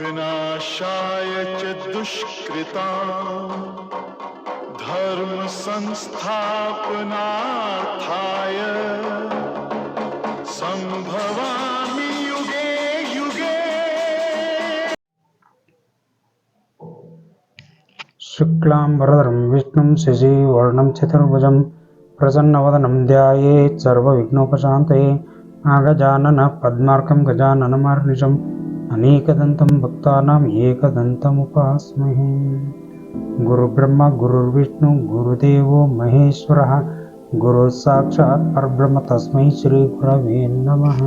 विनाशाय च दुष्कृताम् धर्म संस्थापनार्थाय सम्भवामि युगे युगे। शुक्लाम्बरधरं विष्णुं शशिवर्णं चतुर्भुजं, प्रसन्नवदनं ध्यायेत् सर्वविघ्नोपशान्तये पद्मार्कं गजाननमार्निशम् अनेकदन्तं भक्तानाम् एकदन्तमुपास्महे गुरुब्रह्म गुरुर्विष्णु गुरुदेवो महेश्वरः गुरुः साक्षात् परब्रह्म तस्मै ಶ್ರೀಗುರವೇ ನಮಃ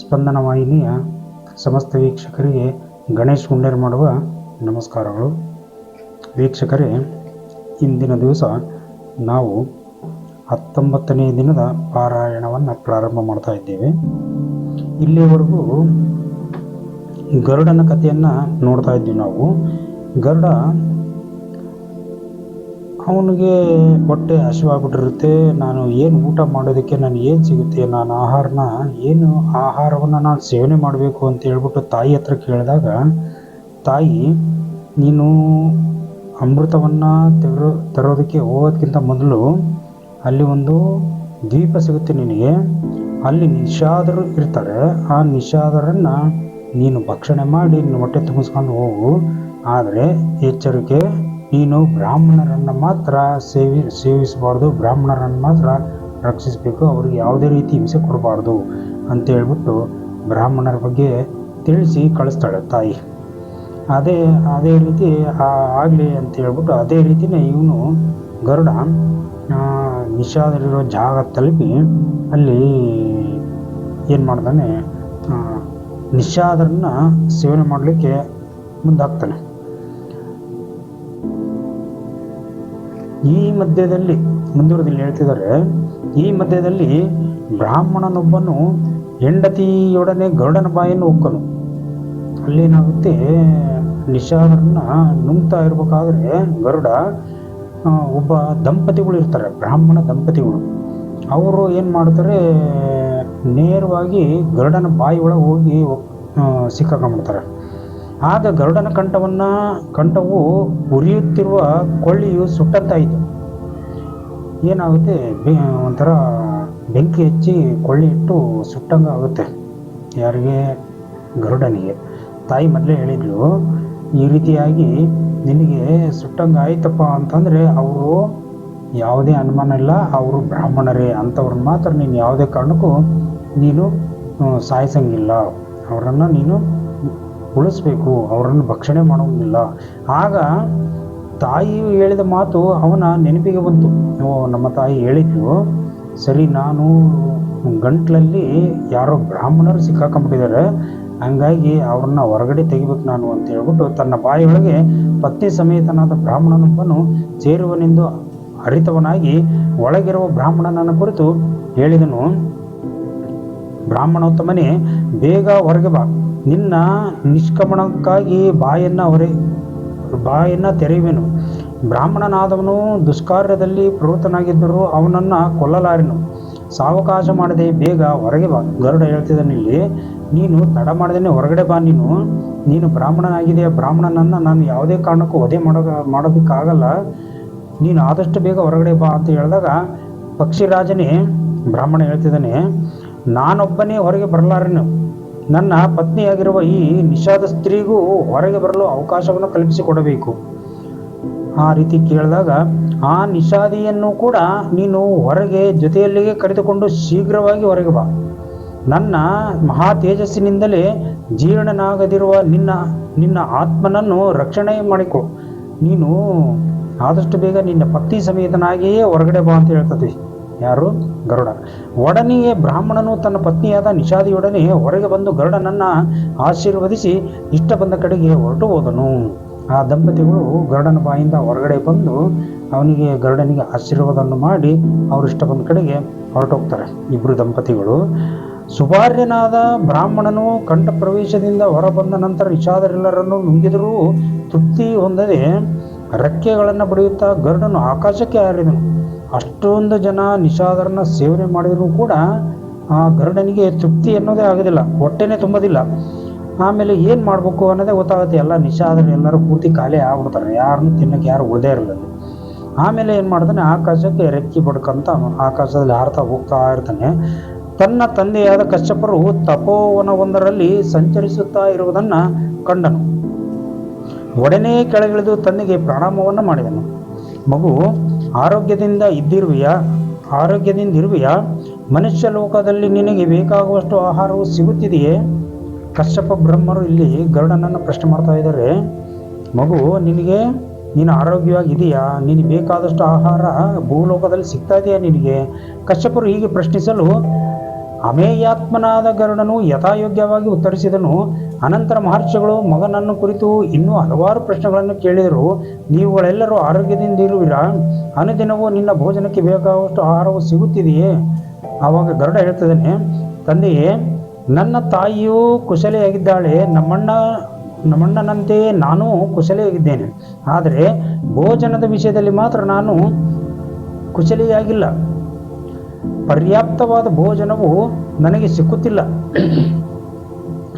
ಸ್ಪಂದನ ವಾಹಿನಿಯ ಸಮಸ್ತ ವೀಕ್ಷಕರಿಗೆ ಗಣೇಶ್ ಗುಂಡೇರ್ ಮಾಡುವ ನಮಸ್ಕಾರಗಳು ವೀಕ್ಷಕರೇ ಇಂದಿನ ದಿವಸ ನಾವು ಹತ್ತೊಂಬತ್ತನೇ ದಿನದ ಪಾರಾಯಣವನ್ನು ಪ್ರಾರಂಭ ಮಾಡ್ತಾ ಇದ್ದೇವೆ ಇಲ್ಲಿವರೆಗೂ ಗರುಡನ ಕಥೆಯನ್ನು ನೋಡ್ತಾ ಇದ್ವಿ ನಾವು. ಗರುಡ ಅವನಿಗೆ ಹೊಟ್ಟೆ ಹಸಿವಾಗ್ಬಿಟ್ಟಿರುತ್ತೆ, ನಾನು ಏನು ಊಟ ಮಾಡೋದಕ್ಕೆ ನಾನು ಏನು ಸಿಗುತ್ತೆ, ನಾನು ಆಹಾರನ ಏನು ಆಹಾರವನ್ನು ನಾನು ಸೇವನೆ ಮಾಡಬೇಕು ಅಂತ ಹೇಳ್ಬಿಟ್ಟು ತಾಯಿ ಹತ್ರ ಕೇಳಿದಾಗ, ತಾಯಿ, ನೀನು ಅಮೃತವನ್ನು ತೆರೋ ತರೋದಕ್ಕೆ ಹೋಗೋದಕ್ಕಿಂತ ಮೊದಲು ಅಲ್ಲಿ ಒಂದು ದ್ವೀಪ ಸಿಗುತ್ತೆ ನಿನಗೆ. ಅಲ್ಲಿ ನಿಷಾದರು ಇರ್ತಾರೆ. ಆ ನಿಷಾದರನ್ನು ನೀನು ಭಕ್ಷಣೆ ಮಾಡಿ ನಿನ್ನ ಹೊಟ್ಟೆ ತುಂಬಿಸ್ಕೊಂಡು ಹೋಗು. ಆದರೆ ಎಚ್ಚರಿಕೆ, ನೀನು ಬ್ರಾಹ್ಮಣರನ್ನು ಮಾತ್ರ ಸೇವಿ, ಸೇವಿಸಬಾರ್ದು. ಬ್ರಾಹ್ಮಣರನ್ನು ಮಾತ್ರ ರಕ್ಷಿಸಬೇಕು. ಅವ್ರಿಗೆ ಯಾವುದೇ ರೀತಿ ಹಿಂಸೆ ಕೊಡಬಾರ್ದು ಅಂತ ಹೇಳ್ಬಿಟ್ಟು ಬ್ರಾಹ್ಮಣರ ಬಗ್ಗೆ ತಿಳಿಸಿ ಕಳಿಸ್ತಾಳೆ ತಾಯಿ. ಅದೇ ಅದೇ ರೀತಿ ಆಗಲಿ ಅಂತ ಹೇಳ್ಬಿಟ್ಟು ಅದೇ ರೀತಿನೇ ಇವನು ಗರುಡ ನಿಷಾದಲ್ಲಿರೋ ಜಾಗ ತಲುಪಿ ಅಲ್ಲಿ ಏನು ಮಾಡ್ತಾನೆ? ನಿಷಾದರನ್ನ ಸೇವನೆ ಮಾಡಲಿಕ್ಕೆ ಮುಂದಾಗ್ತಾನೆ. ಈ ಮಧ್ಯದಲ್ಲಿ ಮುಂದುವರೆದಲ್ಲಿ ಹೇಳ್ತಿದ್ದಾರೆ, ಈ ಮಧ್ಯದಲ್ಲಿ ಬ್ರಾಹ್ಮಣನೊಬ್ಬನು ಹೆಂಡತಿಯೊಡನೆ ಗರುಡನ ಬಾಯನ್ನು ಒಕ್ಕನು ಅಲ್ಲೇನಾಗುತ್ತೆ? ನಿಷಾದರನ್ನ ನುಂಗ್ತಾ ಇರಬೇಕಾದ್ರೆ ಗರುಡ ಒಬ್ಬ ದಂಪತಿಗಳು ಇರ್ತಾರೆ, ಬ್ರಾಹ್ಮಣ ದಂಪತಿಗಳು. ಅವರು ಏನು ಮಾಡ್ತಾರೆ ನೇರವಾಗಿ ಗರುಡನ ಬಾಯಿ ಒಳಗೆ ಹೋಗಿ ಸಿಕ್ಕಾಕೊಂಡ್ಬಿಡ್ತಾರೆ ಆಗ ಗರುಡನ ಕಂಠವನ್ನು, ಕಂಠವು ಉರಿಯುತ್ತಿರುವ ಕೊಳ್ಳಿಯು ಸುಟ್ಟಂತಾಯಿತು ಏನಾಗುತ್ತೆ, ಬೆ, ಒಂಥರ ಬೆಂಕಿ ಹಚ್ಚಿ ಕೊಳ್ಳಿ ಇಟ್ಟು ಸುಟ್ಟಂಗೆ ಆಗುತ್ತೆ. ಯಾರಿಗೆ? ಗರುಡನಿಗೆ. ತಾಯಿ ಮೊದಲೇ ಹೇಳಿದ್ಲು, ಈ ರೀತಿಯಾಗಿ ನಿನಗೆ ಸುಟ್ಟಂಗೆ ಆಯ್ತಪ್ಪ ಅಂತಂದರೆ ಅವರು ಯಾವುದೇ ಅನುಮಾನ ಇಲ್ಲ, ಅವರು ಬ್ರಾಹ್ಮಣರೇ ಅಂಥವ್ರನ್ನ ಮಾತ್ರ ನೀನು ಯಾವುದೇ ಕಾರಣಕ್ಕೂ ನೀನು ಸಾಯಿಸಂಗಿಲ್ಲ. ಅವರನ್ನು ನೀನು ಉಳಿಸ್ಬೇಕು, ಅವರನ್ನು ಭಕ್ಷಣೆ ಮಾಡೋಂಗಿಲ್ಲ ಆಗ ತಾಯಿ ಹೇಳಿದ ಮಾತು ಅವನ ನೆನಪಿಗೆ ಬಂತು. ಓ, ನಮ್ಮ ತಾಯಿ ಹೇಳಿದ್ಲು, ಸರಿ, ನಾನು ಗಂಟ್ಲಲ್ಲಿ ಯಾರೋ ಬ್ರಾಹ್ಮಣರು ಸಿಕ್ಕಾಕೊಂಡ್ಬಿಟ್ಟಿದ್ದಾರೆ. ಹಂಗಾಗಿ ಅವ್ರನ್ನ ಹೊರಗಡೆ ತೆಗಿಬೇಕು ನಾನು ಅಂತ ಹೇಳ್ಬಿಟ್ಟು ತನ್ನ ಬಾಯಿಯೊಳಗೆ ಪತ್ನಿ ಸಮೇತನಾದ ಬ್ರಾಹ್ಮಣನೊಬ್ಬನು ಸೇರುವನೆಂದು ಅರಿತವನಾಗಿ ಒಳಗಿರುವ ಬ್ರಾಹ್ಮಣನನ್ನು ಕುರಿತು ಹೇಳಿದನು. ಬ್ರಾಹ್ಮಣೋತ್ತಮನೇ, ಬೇಗ ಹೊರಗೆ ಬಾ. ನಿನ್ನ ನಿಷ್ಕಮಣಕ್ಕಾಗಿ ಬಾಯನ್ನ ಹೊರೆ, ಬಾಯನ್ನ ತೆರೆಯುವೆನು. ಬ್ರಾಹ್ಮಣನಾದವನು ದುಷ್ಕಾರ್ಯದಲ್ಲಿ ಪ್ರವೃತ್ತನಾಗಿದ್ದರೂ ಅವನನ್ನು ಕೊಲ್ಲಲಾರೆನು. ಸಾವಕಾಶ ಮಾಡದೆ ಬೇಗ ಹೊರಗೆ ಬಾ. ಗರುಡ ಹೇಳ್ತಿದ್ದಾನೆ ನೀನು ತಡ ಮಾಡದೇನೆ ಹೊರಗಡೆ ಬಾ ನೀನು. ನೀನು ಬ್ರಾಹ್ಮಣನಾಗಿದೆಯ? ಬ್ರಾಹ್ಮಣನನ್ನು ನಾನು ಯಾವುದೇ ಕಾರಣಕ್ಕೂ ವಧೆ ಮಾಡೋ ಮಾಡೋದಕ್ಕಾಗಲ್ಲ. ನೀನು ಆದಷ್ಟು ಬೇಗ ಹೊರಗಡೆ ಬಾ ಅಂತ ಹೇಳಿದಾಗ ಪಕ್ಷಿರಾಜನೇ ಬ್ರಾಹ್ಮಣ ಹೇಳ್ತಿದ್ದಾನೆ, ನಾನೊಬ್ಬನೇ ಹೊರಗೆ ಬರಲಾರೆನು ನನ್ನ ಪತ್ನಿಯಾಗಿರುವ ಈ ನಿಷಾದ ಸ್ತ್ರೀಗೂ ಹೊರಗೆ ಬರಲು ಅವಕಾಶವನ್ನು ಕಲ್ಪಿಸಿಕೊಡಬೇಕು. ಆ ರೀತಿ ಕೇಳಿದಾಗ ಆ ನಿಷಾದಿಯನ್ನು ಕೂಡ ನೀನು ಹೊರಗೆ ಜೊತೆಯಲ್ಲಿಗೆ ಕರೆದುಕೊಂಡು ಶೀಘ್ರವಾಗಿ ಹೊರಗೆ ಬಾ. ನನ್ನ ಮಹಾ ತೇಜಸ್ಸಿನಿಂದಲೇ ಜೀರ್ಣನಾಗದಿರುವ ನಿನ್ನ ನಿನ್ನ ಆತ್ಮನನ್ನು ರಕ್ಷಣೆ ಮಾಡಿಕೊ. ನೀನು ಆದಷ್ಟು ಬೇಗ ನಿನ್ನ ಪತ್ನಿ ಸಮೇತನಾಗಿಯೇ ಹೊರಗಡೆ ಬಾ ಅಂತ ಹೇಳ್ತದೆ. ಯಾರು? ಗರುಡ. ಒಡನೆಯೇ ಬ್ರಾಹ್ಮಣನು ತನ್ನ ಪತ್ನಿಯಾದ ನಿಷಾದಿಯೊಡನೆ ಹೊರಗೆ ಬಂದು ಗರುಡನನ್ನು ಆಶೀರ್ವದಿಸಿ ಇಷ್ಟ ಬಂದ ಕಡೆಗೆ ಹೊರಟು ಹೋದನು. ಆ ದಂಪತಿಗಳು ಗರುಡನ ಬಾಯಿಂದ ಹೊರಗಡೆ ಬಂದು ಅವನಿಗೆ ಗರುಡನಿಗೆ ಆಶೀರ್ವಾದವನ್ನು ಮಾಡಿ ಅವರು ಇಷ್ಟ ಬಂದ ಕಡೆಗೆ ಹೊರಟೋಗ್ತಾರೆ. ಇಬ್ಬರು ದಂಪತಿಗಳು. ಸುಭಾರ್ಯನಾದ ಬ್ರಾಹ್ಮಣನು ಕಂಠ ಪ್ರವೇಶದಿಂದ ಹೊರಬಂದ ನಂತರ ನಿಷಾದರೆಲ್ಲರನ್ನು ನುಂಗಿದರೂ ತೃಪ್ತಿ ಹೊಂದದೆ ರೆಕ್ಕೆಗಳನ್ನು ಬಡಿಯುತ್ತಾ ಗರುಡನು ಆಕಾಶಕ್ಕೆ ಹಾರಿದನು. ಅಷ್ಟೊಂದು ಜನ ನಿಷಾದರನ್ನ ಸೇವನೆ ಮಾಡಿದರೂ ಕೂಡ ಆ ಗರುಡನಿಗೆ ತೃಪ್ತಿ ಅನ್ನೋದೇ ಆಗೋದಿಲ್ಲ, ಹೊಟ್ಟೆನೇ ತುಂಬೋದಿಲ್ಲ. ಆಮೇಲೆ ಏನು ಮಾಡಬೇಕು ಅನ್ನೋದೇ ಗೊತ್ತಾಗುತ್ತೆ. ಎಲ್ಲ ನಿಷಾದರು ಎಲ್ಲರೂ ಪೂರ್ತಿ ಖಾಲಿ ಆಗ್ಬಿಡ್ತಾರೆ. ಯಾರನ್ನು ತಿನ್ನಕ್ಕೆ ಯಾರು ಉಳದೇ ಇರಲಿಲ್ಲ ಆಮೇಲೆ ಏನು ಮಾಡ್ತಾನೆ, ಆಕಾಶಕ್ಕೆ ರೆಕ್ಕಿ ಬಡ್ಕಂತ ಆಕಾಶದಲ್ಲಿ ಹಾರ್ತಾ ಹೋಗ್ತಾ ಇರ್ತಾನೆ. ತನ್ನ ತಂದೆಯಾದ ಕಶ್ಯಪರು ತಪೋವನವೊಂದರಲ್ಲಿ ಸಂಚರಿಸುತ್ತಾ ಇರುವುದನ್ನು ಕಂಡನು. ಒಡನೆ ಕೆಳಗಿಳಿದು ತನ್ನಿಗೆ ಪ್ರಣಾಮವನ್ನು ಮಾಡಿದನು. ಮಗು, ಆರೋಗ್ಯದಿಂದ ಇದ್ದಿರುವೆಯಾ? ಆರೋಗ್ಯದಿಂದ ಇರುವೆಯಾ? ಮನುಷ್ಯ ಲೋಕದಲ್ಲಿ ನಿನಗೆ ಬೇಕಾಗುವಷ್ಟು ಆಹಾರವು ಸಿಗುತ್ತಿದೆಯೇ? ಕಶ್ಯಪ ಬ್ರಹ್ಮರು ಇಲ್ಲಿ ಗರುಡನನ್ನು ಪ್ರಶ್ನೆ ಮಾಡ್ತಾ ಇದ್ದಾರೆ. ಮಗು, ನಿನಗೆ ನೀನು ಆರೋಗ್ಯವಾಗಿ ಇದೆಯಾ ನಿನಗೆ ಬೇಕಾದಷ್ಟು ಆಹಾರ ಭೂಲೋಕದಲ್ಲಿ ಸಿಗ್ತಾ ಇದೆಯಾ ನಿನಗೆ? ಕಶ್ಯಪರು ಹೀಗೆ ಪ್ರಶ್ನಿಸಲು, ಅಮೇಯಾತ್ಮನಾದ ಗರುಡನು ಯಥಾಯೋಗ್ಯವಾಗಿ ಉತ್ತರಿಸಿದನು, ಅನಂತರ ಮಹರ್ಷಿಗಳು ಮಗನನ್ನು ಕುರಿತು ಇನ್ನೂ ಹಲವಾರು ಪ್ರಶ್ನೆಗಳನ್ನು ಕೇಳಿದರು. ನೀವುಗಳೆಲ್ಲರೂ ಆರೋಗ್ಯದಿಂದ ಇರುವಿರಾ? ಅನುದಿನವೂ ನಿನ್ನ ಭೋಜನಕ್ಕೆ ಬೇಕಾದಷ್ಟು ಆಹಾರವು ಸಿಗುತ್ತಿದೆಯೇ? ಆವಾಗ ಗರುಡ ಹೇಳ್ತಿದ್ದಾನೆ ತಂದೆಯೇ, ನನ್ನ ತಾಯಿಯೂ ಕುಶಲೆಯಾಗಿದ್ದಾಳೆ. ನಮ್ಮಣ್ಣ ನಮ್ಮಣ್ಣನಂತೆಯೇ ನಾನು ಕುಶಲಿಯಾಗಿದ್ದೇನೆ. ಆದರೆ ಭೋಜನದ ವಿಷಯದಲ್ಲಿ ಮಾತ್ರ ನಾನು ಕುಶಲಿಯಾಗಿಲ್ಲ. ಪರ್ಯಾಪ್ತವಾದ ಭೋಜನವು ನನಗೆ ಸಿಕ್ಕುತ್ತಿಲ್ಲ.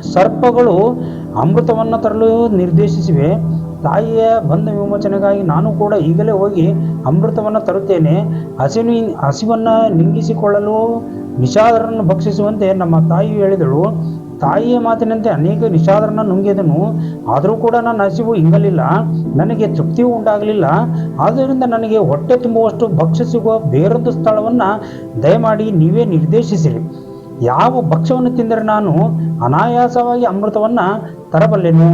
ಸರ್ಪಗಳು ಅಮೃತವನ್ನು ತರಲು ನಿರ್ದೇಶಿಸಿವೆ. ತಾಯಿಯ ಬಂಧ ವಿಮೋಚನೆಗಾಗಿ ನಾನು ಕೂಡ ಈಗಲೇ ಹೋಗಿ ಅಮೃತವನ್ನು ತರುತ್ತೇನೆ. ಹಸಿವಿ ಹಸಿವನ್ನು ನಿಂಗಿಸಿಕೊಳ್ಳಲು ನಿಷಾದರನ್ನು ಭಕ್ಷಿಸುವಂತೆ ನಮ್ಮ ತಾಯಿ ಹೇಳಿದಳು. ತಾಯಿಯ ಮಾತಿನಂತೆ ಅನೇಕ ನಿಷಾದರನ್ನ ನುಂಗಿದನು. ಆದರೂ ಕೂಡ ನನ್ನ ಹಸಿವು ಹಿಂಗಲಿಲ್ಲ ನನಗೆ ತೃಪ್ತಿಯೂ ಉಂಟಾಗಲಿಲ್ಲ. ಆದ್ದರಿಂದ ನನಗೆ ಹೊಟ್ಟೆ ತುಂಬುವಷ್ಟು ಭಕ್ಷ್ಯ ಸಿಗುವ ಬೇರೊಂದು ಸ್ಥಳವನ್ನು ದಯಮಾಡಿ ನೀವೇ ನಿರ್ದೇಶಿಸಿರಿ. ಯಾವ ಭಕ್ಷ್ಯವನ್ನು ತಿಂದರೆ ನಾನು ಅನಾಯಾಸವಾಗಿ ಅಮೃತವನ್ನು ತರಬಲ್ಲೆನು?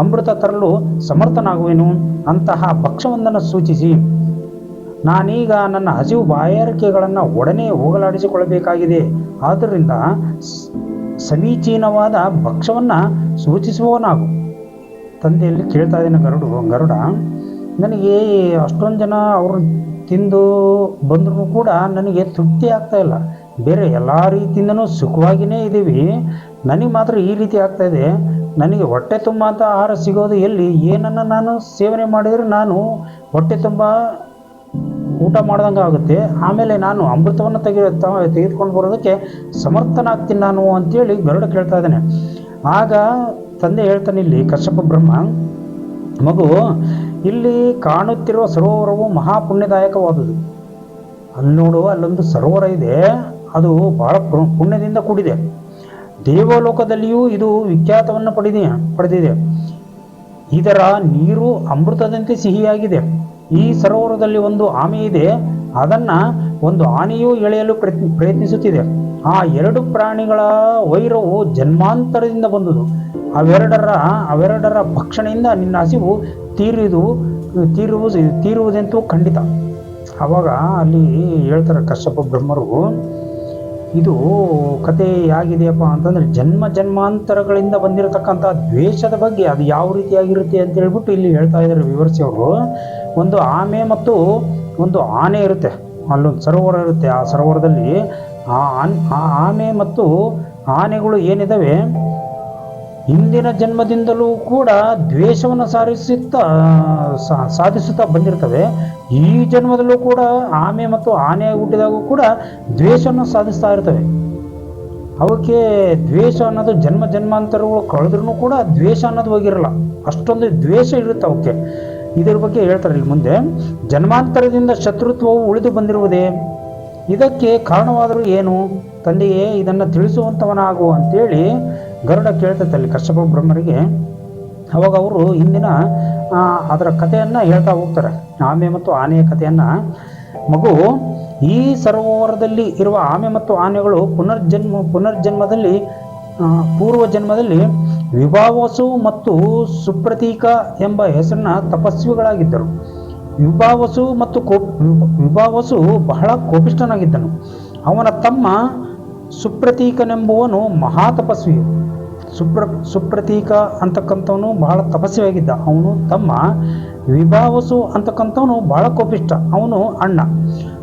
ಅಮೃತ ತರಲು ಸಮರ್ಥನಾಗುವೆನು? ಅಂತಹ ಭಕ್ಷ್ಯವೊಂದನ್ನು ಸೂಚಿಸಿ. ನಾನೀಗ ನನ್ನ ಹಸಿವು ಬಾಯಾರಿಕೆಗಳನ್ನು ಒಡನೆ ಹೋಗಲಾಡಿಸಿಕೊಳ್ಳಬೇಕಾಗಿದೆ. ಆದ್ದರಿಂದ ಸಮೀಚೀನವಾದ ಭಕ್ಷ್ಯವನ್ನು ಸೂಚಿಸುವವನಾಗು. ತಂದೆಯಲ್ಲಿ ಕೇಳ್ತಾ ಇದ್ದೀನಿ ಗರುಡು, ಗರುಡ, ನನಗೆ ಅಷ್ಟೊಂದು ಜನ ಅವರು ತಿಂದು ಬಂದರೂ ಕೂಡ ನನಗೆ ತೃಪ್ತಿ ಆಗ್ತಾ ಇಲ್ಲ. ಬೇರೆ ಎಲ್ಲ ರೀತಿಯಿಂದನೂ ಸುಖವಾಗಿಯೇ ಇದ್ದೀವಿ. ನನಗೆ ಮಾತ್ರ ಈ ರೀತಿ ಆಗ್ತಾ ಇದೆ. ನನಗೆ ಹೊಟ್ಟೆ ತುಂಬ ಅಂತ ಆಹಾರ ಸಿಗೋದು ಎಲ್ಲಿ? ಏನನ್ನು ನಾನು ಸೇವನೆ ಮಾಡಿದರೆ ನಾನು ಹೊಟ್ಟೆ ತುಂಬ ಊಟ ಮಾಡ್ದಂಗೆ ಆಗುತ್ತೆ. ಆಮೇಲೆ ನಾನು ಅಮೃತವನ್ನು ತೆಗೆ ತೆಗೆದುಕೊಂಡು ಬರೋದಕ್ಕೆ ಸಮರ್ಥನಾಗ್ತೀನಿ ನಾನು ಅಂತೇಳಿ ಗರುಡ ಕೇಳ್ತಾ ಇದ್ದಾನೆ. ಆಗ ತಂದೆ ಹೇಳ್ತಾನೆ, ಇಲ್ಲಿ ಕಶ್ಯಪ ಬ್ರಹ್ಮ, ಮಗು, ಇಲ್ಲಿ ಕಾಣುತ್ತಿರುವ ಸರೋವರವು ಮಹಾಪುಣ್ಯದಾಯಕವಾದುದು. ಅಲ್ಲಿ ನೋಡು, ಅಲ್ಲೊಂದು ಸರೋವರ ಇದೆ. ಅದು ಬಹಳ ಪುಣ್ಯದಿಂದ ಕೂಡಿದೆ. ದೇವಲೋಕದಲ್ಲಿಯೂ ಇದು ವಿಖ್ಯಾತವನ್ನು ಪಡೆದಿದೆ ಪಡೆದಿದೆ. ಇದರ ನೀರು ಅಮೃತದಂತೆ ಸಿಹಿಯಾಗಿದೆ. ಈ ಸರೋವರದಲ್ಲಿ ಒಂದು ಆಮೆ ಇದೆ. ಅದನ್ನ ಒಂದು ಆನೆಯು ಎಳೆಯಲು ಪ್ರಯತ್ನ, ಪ್ರಯತ್ನಿಸುತ್ತಿದೆ. ಆ ಎರಡು ಪ್ರಾಣಿಗಳ ವೈರವು ಜನ್ಮಾಂತರದಿಂದ ಬಂದುದು. ಅವೆರಡರ ಅವೆರಡರ ಭಕ್ಷಣೆಯಿಂದ ನಿನ್ನ ಹಸಿವು ತೀರಿದು ತೀರುವುದು ತೀರುವುದಂತೂ ಖಂಡಿತ. ಅವಾಗ ಅಲ್ಲಿ ಹೇಳ್ತಾರೆ ಕಶ್ಯಪ ಬ್ರಹ್ಮರು, ಇದು ಕತೆ ಹೇಗಿದೆಯಪ್ಪ ಅಂತಂದ್ರೆ ಜನ್ಮ ಜನ್ಮಾಂತರಗಳಿಂದ ಬಂದಿರತಕ್ಕಂಥ ದ್ವೇಷದ ಬಗ್ಗೆ ಅದು ಯಾವ ರೀತಿಯಾಗಿರುತ್ತೆ ಅಂತ ಹೇಳ್ಬಿಟ್ಟು ಇಲ್ಲಿ ಹೇಳ್ತಾ ಇದ್ದಾರೆ ವಿವರಿಸಿ ಅವರು. ಒಂದು ಆಮೆ ಮತ್ತು ಒಂದು ಆನೆ ಇರುತ್ತೆ. ಅಲ್ಲೊಂದು ಸರೋವರ ಇರುತ್ತೆ. ಆ ಸರೋವರದಲ್ಲಿ ಆ ಆನ್- ಆ ಆಮೆ ಮತ್ತು ಆನೆಗಳು ಏನಿದ್ದಾವೆ ಹಿಂದಿನ ಜನ್ಮದಿಂದಲೂ ಕೂಡ ದ್ವೇಷವನ್ನು ಸಾರಿಸುತ್ತಾ ಸಾಧಿಸುತ್ತಾ ಬಂದಿರ್ತವೆ. ಈ ಜನ್ಮದಲ್ಲೂ ಕೂಡ ಆಮೆ ಮತ್ತು ಆನೆ ಹುಟ್ಟಿದಾಗೂ ಕೂಡ ದ್ವೇಷವನ್ನು ಸಾಧಿಸ್ತಾ ಇರ್ತವೆ. ಅವಕ್ಕೆ ದ್ವೇಷ ಅನ್ನೋದು ಜನ್ಮ ಜನ್ಮಾಂತರಗಳು ಕಳೆದ್ರೂ ಕೂಡ ದ್ವೇಷ ಅನ್ನೋದು ಹೋಗಿರಲ್ಲ. ಅಷ್ಟೊಂದು ದ್ವೇಷ ಇರುತ್ತೆ ಅವಕ್ಕೆ. ಇದರ ಬಗ್ಗೆ ಹೇಳ್ತಾರೆ ಇಲ್ಲಿ ಮುಂದೆ, ಜನ್ಮಾಂತರದಿಂದ ಶತ್ರುತ್ವವು ಉಳಿದು ಬಂದಿರುವುದೇ? ಇದಕ್ಕೆ ಕಾರಣವಾದರೂ ಏನು? ತಂದೆಯೇ ಇದನ್ನು ತಿಳಿಸುವಂಥವನಾಗು ಅಂತೇಳಿ ಗರುಡ ಕೇಳ್ತೈತೆ ಅಲ್ಲಿ ಕಶ್ಯಪ ಬ್ರಹ್ಮರಿಗೆ. ಅವಾಗ ಅವರು ಹಿಂದಿನ ಅದರ ಕಥೆಯನ್ನು ಹೇಳ್ತಾ ಹೋಗ್ತಾರೆ. ಆಮೆ ಮತ್ತು ಆನೆಯ ಕಥೆಯನ್ನು. ಮಗು, ಈ ಸರೋವರದಲ್ಲಿ ಇರುವ ಆಮೆ ಮತ್ತು ಆನೆಗಳು ಪುನರ್ಜನ್ಮ, ಪುನರ್ಜನ್ಮದಲ್ಲಿ ಪೂರ್ವ ಜನ್ಮದಲ್ಲಿ ವಿಭಾವಸು ಮತ್ತು ಸುಪ್ರತೀಕ ಎಂಬ ಹೆಸರಿನ ತಪಸ್ವಿಗಳಾಗಿದ್ದರು. ವಿಭಾವಸು ಮತ್ತು ಕೋಪ್ ವಿಭ- ವಿಭಾವಸು ಬಹಳ ಕೋಪಿಷ್ಠನಾಗಿದ್ದನು. ಅವನ ತಮ್ಮ ಸುಪ್ರತೀಕನೆಂಬುವನು ಮಹಾ ತಪಸ್ವಿ ಸುಪ್ರ, ಸುಪ್ರತೀಕ ಅಂತಕ್ಕಂಥವನು ಬಹಳ ತಪಸ್ವಿಯಾಗಿದ್ದ. ಅವನು ತಮ್ಮ ವಿಭಾವಸು ಅಂತಕ್ಕಂಥವನು ಬಹಳ ಕೋಪಿಷ್ಟ ಅವನು ಅಣ್ಣ.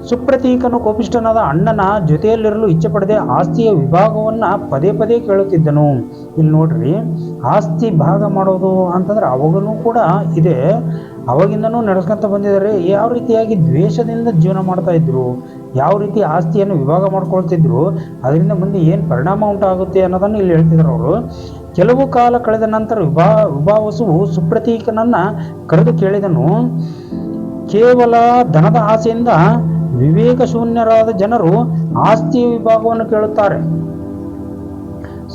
ಸುಪ್ರತೀಕನು ಕೋಪಿಷ್ಟನಾದ ಅಣ್ಣನ ಜೊತೆಯಲ್ಲಿರಲು ಇಚ್ಛೆ ಪಡೆದೆ ಆಸ್ತಿಯ ವಿಭಾಗವನ್ನ ಪದೇ ಪದೇ ಕೇಳುತ್ತಿದ್ದನು. ಇಲ್ಲಿ ನೋಡ್ರಿ, ಆಸ್ತಿ ಭಾಗ ಮಾಡೋದು ಅಂತಂದ್ರೆ ಅವಾಗಲೂ ಕೂಡ ಇದೆ. ಅವಾಗಿಂದನೂ ನಡೆಸ್ಕೊಂತ ಬಂದಿದ್ದಾರೆ. ಯಾವ ರೀತಿಯಾಗಿ ದ್ವೇಷದಿಂದ ಜೀವನ ಮಾಡ್ತಾ ಇದ್ರು, ಯಾವ ರೀತಿ ಆಸ್ತಿಯನ್ನು ವಿಭಾಗ ಮಾಡ್ಕೊಳ್ತಿದ್ರು, ಅದರಿಂದ ಮುಂದೆ ಏನು ಪರಿಣಾಮ ಉಂಟಾಗುತ್ತೆ ಅನ್ನೋದನ್ನು ಇಲ್ಲಿ ಹೇಳ್ತಿದ್ರು ಅವರು. ಕೆಲವು ಕಾಲ ಕಳೆದ ನಂತರ ವಿಭಾ ವಿಭಾವಸುವು ಸುಪ್ರತೀಕನನ್ನ ಕರೆದು ಕೇಳಿದನು. ಕೇವಲ ಧನದ ಆಸೆಯಿಂದ ವಿವೇಕ ಶೂನ್ಯರಾದ ಜನರು ಆಸ್ತಿ ವಿಭಾಗವನ್ನು ಕೇಳುತ್ತಾರೆ.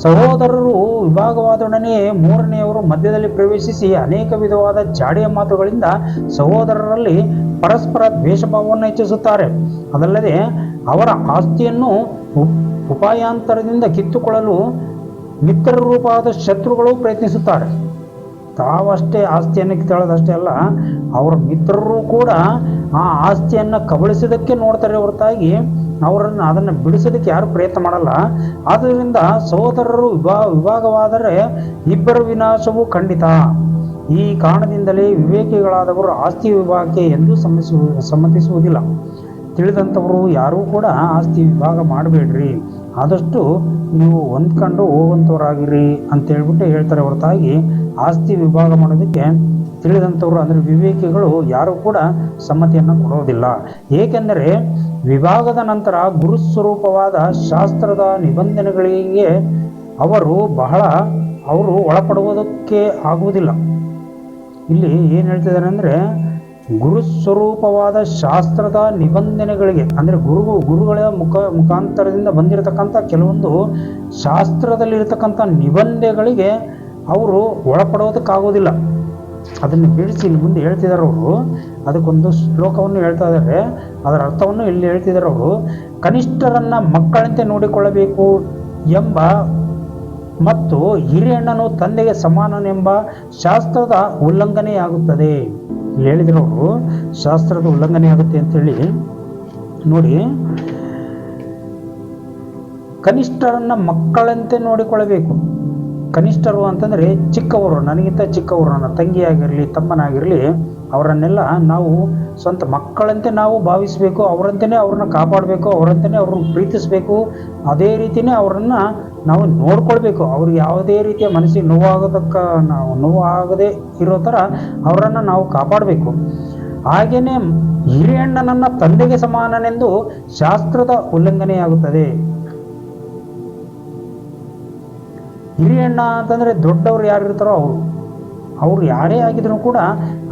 ಸಹೋದರರು ವಿಭಾಗವಾದೊಡನೆ ಮೂರನೆಯವರು ಮಧ್ಯದಲ್ಲಿ ಪ್ರವೇಶಿಸಿ ಅನೇಕ ವಿಧವಾದ ಜಾಡಿಯ ಮಾತುಗಳಿಂದ ಸಹೋದರರಲ್ಲಿ ಪರಸ್ಪರ ದ್ವೇಷಭಾವವನ್ನು ಹೆಚ್ಚಿಸುತ್ತಾರೆ. ಅದಲ್ಲದೆ ಅವರ ಆಸ್ತಿಯನ್ನು ಉಪ್- ಉಪಾಯಾಂತರದಿಂದ ಕಿತ್ತುಕೊಳ್ಳಲು ಮಿತ್ರ ರೂಪವಾದ ಶತ್ರುಗಳು ಪ್ರಯತ್ನಿಸುತ್ತಾರೆ. ತಾವಷ್ಟೇ ಆಸ್ತಿಯನ್ನು ಕಿತ್ತಾಳೋದಷ್ಟೇ ಅಲ್ಲ, ಅವರ ಮಿತ್ರರು ಕೂಡ ಆ ಆಸ್ತಿಯನ್ನು ಕಬಳಿಸೋದಕ್ಕೆ ನೋಡ್ತಾರೆ ಹೊರತಾಗಿ ಅವರನ್ನು ಅದನ್ನು ಬಿಡಿಸೋದಕ್ಕೆ ಯಾರು ಪ್ರಯತ್ನ ಮಾಡಲ್ಲ. ಆದ್ದರಿಂದ ಸಹೋದರರು ವಿಭಾ ವಿಭಾಗವಾದರೆ ಇಬ್ಬರ ವಿನಾಶವೂ ಖಂಡಿತ. ಈ ಕಾರಣದಿಂದಲೇ ವಿವೇಕಿಗಳಾದವರು ಆಸ್ತಿ ವಿಭಾಗಕ್ಕೆ ಎಂದೂ ಸಮ್ಮತಿಸು ಸಮ್ಮತಿಸುವುದಿಲ್ಲ. ತಿಳಿದಂಥವರು ಯಾರೂ ಕೂಡ ಆಸ್ತಿ ವಿಭಾಗ ಮಾಡಬೇಡ್ರಿ. ಆದಷ್ಟು ನೀವು ಹೊಂದ್ಕೊಂಡು ಹೋಗುವಂಥವ್ರಾಗಿರಿ ಅಂತ ಹೇಳ್ಬಿಟ್ಟು ಹೇಳ್ತಾರೆ ಹೊರತಾಗಿ ಆಸ್ತಿ ವಿಭಾಗ ಮಾಡೋದಕ್ಕೆ ತಿಳಿದಂಥವ್ರು ಅಂದರೆ ವಿವೇಕಿಗಳು ಯಾರೂ ಕೂಡ ಸಮ್ಮತಿಯನ್ನು ಕೊಡೋದಿಲ್ಲ. ಏಕೆಂದರೆ ವಿಭಾಗದ ನಂತರ ಗುರುಸ್ವರೂಪವಾದ ಶಾಸ್ತ್ರದ ನಿಬಂಧನೆಗಳಿಗೆ ಅವರು ಬಹಳ, ಅವರು ಒಳಪಡುವುದಕ್ಕೆ ಆಗುವುದಿಲ್ಲ. ಇಲ್ಲಿ ಏನು ಹೇಳ್ತಿದ್ದಾರೆ ಅಂದರೆ ಗುರುಸ್ವರೂಪವಾದ ಶಾಸ್ತ್ರದ ನಿಬಂಧನೆಗಳಿಗೆ, ಅಂದರೆ ಗುರು ಗುರುಗಳ ಮುಖ, ಮುಖಾಂತರದಿಂದ ಬಂದಿರತಕ್ಕಂಥ ಕೆಲವೊಂದು ಶಾಸ್ತ್ರದಲ್ಲಿರತಕ್ಕಂಥ ನಿಬಂಧನೆಗಳಿಗೆ ಅವರು ಒಳಪಡೋದಕ್ಕಾಗೋದಿಲ್ಲ ಅದನ್ನು ಬಿಡಿಸಿ ಇಲ್ಲಿ ಮುಂದೆ ಹೇಳ್ತಿದ್ದಾರೆ ಅವರು. ಅದಕ್ಕೊಂದು ಶ್ಲೋಕವನ್ನು ಹೇಳ್ತಾ ಇದ್ದಾರೆ. ಅದರ ಅರ್ಥವನ್ನು ಇಲ್ಲಿ ಹೇಳ್ತಿದ್ದಾರೆ ಅವರು. ಕನಿಷ್ಠರನ್ನ ಮಕ್ಕಳಂತೆ ನೋಡಿಕೊಳ್ಳಬೇಕು ಎಂಬ ಮತ್ತು ಹಿರಿಯಣ್ಣನು ತಂದೆಗೆ ಸಮಾನನೆಂಬ ಶಾಸ್ತ್ರದ ಉಲ್ಲಂಘನೆಯಾಗುತ್ತದೆ. ಹೇಳಿದ್ರು ಅವರು, ಶಾಸ್ತ್ರದ ಉಲ್ಲಂಘನೆ ಆಗುತ್ತೆ ಅಂತೇಳಿ. ನೋಡಿ, ಕನಿಷ್ಠರನ್ನ ಮಕ್ಕಳಂತೆ ನೋಡಿಕೊಳ್ಳಬೇಕು. ಕನಿಷ್ಠರು ಅಂತಂದರೆ ಚಿಕ್ಕವರು, ನನಗಿಂತ ಚಿಕ್ಕವರು, ನನ್ನ ತಂಗಿಯಾಗಿರಲಿ, ತಮ್ಮನಾಗಿರಲಿ, ಅವರನ್ನೆಲ್ಲ ನಾವು ಸ್ವಂತ ಮಕ್ಕಳಂತೆ ನಾವು ಭಾವಿಸಬೇಕು ಅವರಂತೆಯೇ ಅವ್ರನ್ನ ಕಾಪಾಡಬೇಕು ಅವರಂತೆಯೇ ಅವ್ರನ್ನ ಪ್ರೀತಿಸಬೇಕು, ಅದೇ ರೀತಿಯೇ ಅವರನ್ನು ನಾವು ನೋಡ್ಕೊಳ್ಬೇಕು. ಅವ್ರಿಗೆ ಯಾವುದೇ ರೀತಿಯ ಮನಸ್ಸಿಗೆ ನೋವಾಗೋದಕ್ಕ ನಾವು ನೋವಾಗದೇ ಇರೋ ಥರ ಅವರನ್ನು ನಾವು ಕಾಪಾಡಬೇಕು. ಹಾಗೆಯೇ ಹಿರಿಯಣ್ಣನನ್ನ ತಂದೆಗೆ ಸಮಾನನೆಂದು ಶಾಸ್ತ್ರದ ಉಲ್ಲಂಘನೆಯಾಗುತ್ತದೆ. ಹಿರಿಯಣ್ಣ ಅಂತಂದರೆ ದೊಡ್ಡವರು ಯಾರಿರ್ತಾರೋ ಅವರು. ಅವರು ಯಾರೇ ಆಗಿದ್ರು ಕೂಡ,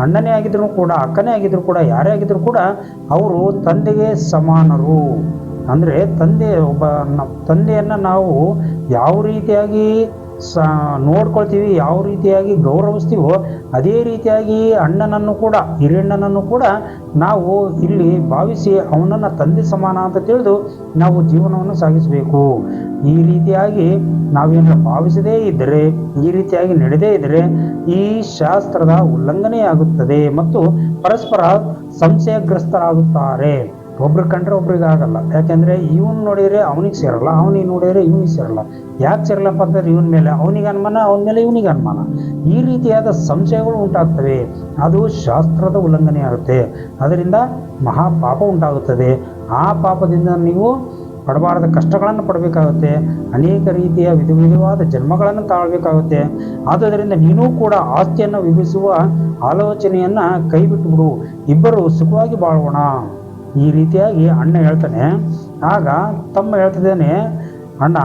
ಅಣ್ಣನೇ ಆಗಿದ್ರು ಕೂಡ, ಅಕ್ಕನೇ ಆಗಿದ್ರು ಕೂಡ, ಯಾರೇ ಆಗಿದ್ರು ಕೂಡ ಅವರು ತಂದೆಗೆ ಸಮಾನರು. ಅಂದರೆ ತಂದೆ ಒಬ್ಬ ನಮ್ಮ ತಂದೆಯನ್ನು ನಾವು ಯಾವ ರೀತಿಯಾಗಿ ಸ, ನೋಡ್ಕೊಳ್ತೀವಿ, ಯಾವ ರೀತಿಯಾಗಿ ಗೌರವಿಸ್ತೀವೋ, ಅದೇ ರೀತಿಯಾಗಿ ಅಣ್ಣನನ್ನು ಕೂಡ, ಹಿರಿಯಣ್ಣನನ್ನು ಕೂಡ ನಾವು ಇಲ್ಲಿ ಭಾವಿಸಿ ಅವನನ್ನು ತಂದೆ ಸಮಾನ ಅಂತ ತಿಳಿದು ನಾವು ಜೀವನವನ್ನು ಸಾಗಿಸಬೇಕು. ಈ ರೀತಿಯಾಗಿ ನಾವೇನು ಭಾವಿಸದೇ ಇದ್ದರೆ, ಈ ರೀತಿಯಾಗಿ ನಡೆದೇ ಇದ್ದರೆ ಈ ಶಾಸ್ತ್ರದ ಉಲ್ಲಂಘನೆಯಾಗುತ್ತದೆ ಮತ್ತು ಪರಸ್ಪರ ಸಂಶಯಗ್ರಸ್ತರಾಗುತ್ತಾರೆ. ಒಬ್ರು ಕಂಡ್ರೆ ಒಬ್ರಿಗೆ ಆಗಲ್ಲ. ಯಾಕೆಂದ್ರೆ ಇವನ್ ನೋಡಿದ್ರೆ ಅವನಿಗೆ ಸೇರಲ್ಲ, ಅವನಿಗೆ ನೋಡಿದ್ರೆ ಇವನಿಗೆ ಸೇರಲ್ಲ. ಯಾಕೆ ಸೇರಲ್ಲಪ್ಪ ಅಂತಂದ್ರೆ ಇವನ ಮೇಲೆ. ಅವನಿಗೆ ಅನುಮಾನ, ಅವನ ಮೇಲೆ ಇವನಿಗೆ ಅನುಮಾನ. ಈ ರೀತಿಯಾದ ಸಂಶಯಗಳು ಉಂಟಾಗ್ತವೆ. ಅದು ಶಾಸ್ತ್ರದ ಉಲ್ಲಂಘನೆ ಆಗುತ್ತೆ ಅದರಿಂದ ಮಹಾ ಪಾಪ ಉಂಟಾಗುತ್ತದೆ. ಆ ಪಾಪದಿಂದ ನೀವು ಪಡಬಾರದ ಕಷ್ಟಗಳನ್ನು ಪಡಬೇಕಾಗುತ್ತೆ, ಅನೇಕ ರೀತಿಯ ವಿಧ ವಿಧವಾದ ಜನ್ಮಗಳನ್ನು ತಾಳಬೇಕಾಗುತ್ತೆ. ಆದ್ದರಿಂದ ನೀನೂ ಕೂಡ ಆಸ್ತಿಯನ್ನು ವಿಭಿಸುವ ಆಲೋಚನೆಯನ್ನು ಕೈ ಬಿಟ್ಟುಬಿಡು ಇಬ್ಬರು ಸುಖವಾಗಿ ಬಾಳೋಣ. ಈ ರೀತಿಯಾಗಿ ಅಣ್ಣ ಹೇಳ್ತಾನೆ. ಆಗ ತಮ್ಮ ಹೇಳ್ತಿದ್ದೇನೆ, ಅಣ್ಣ,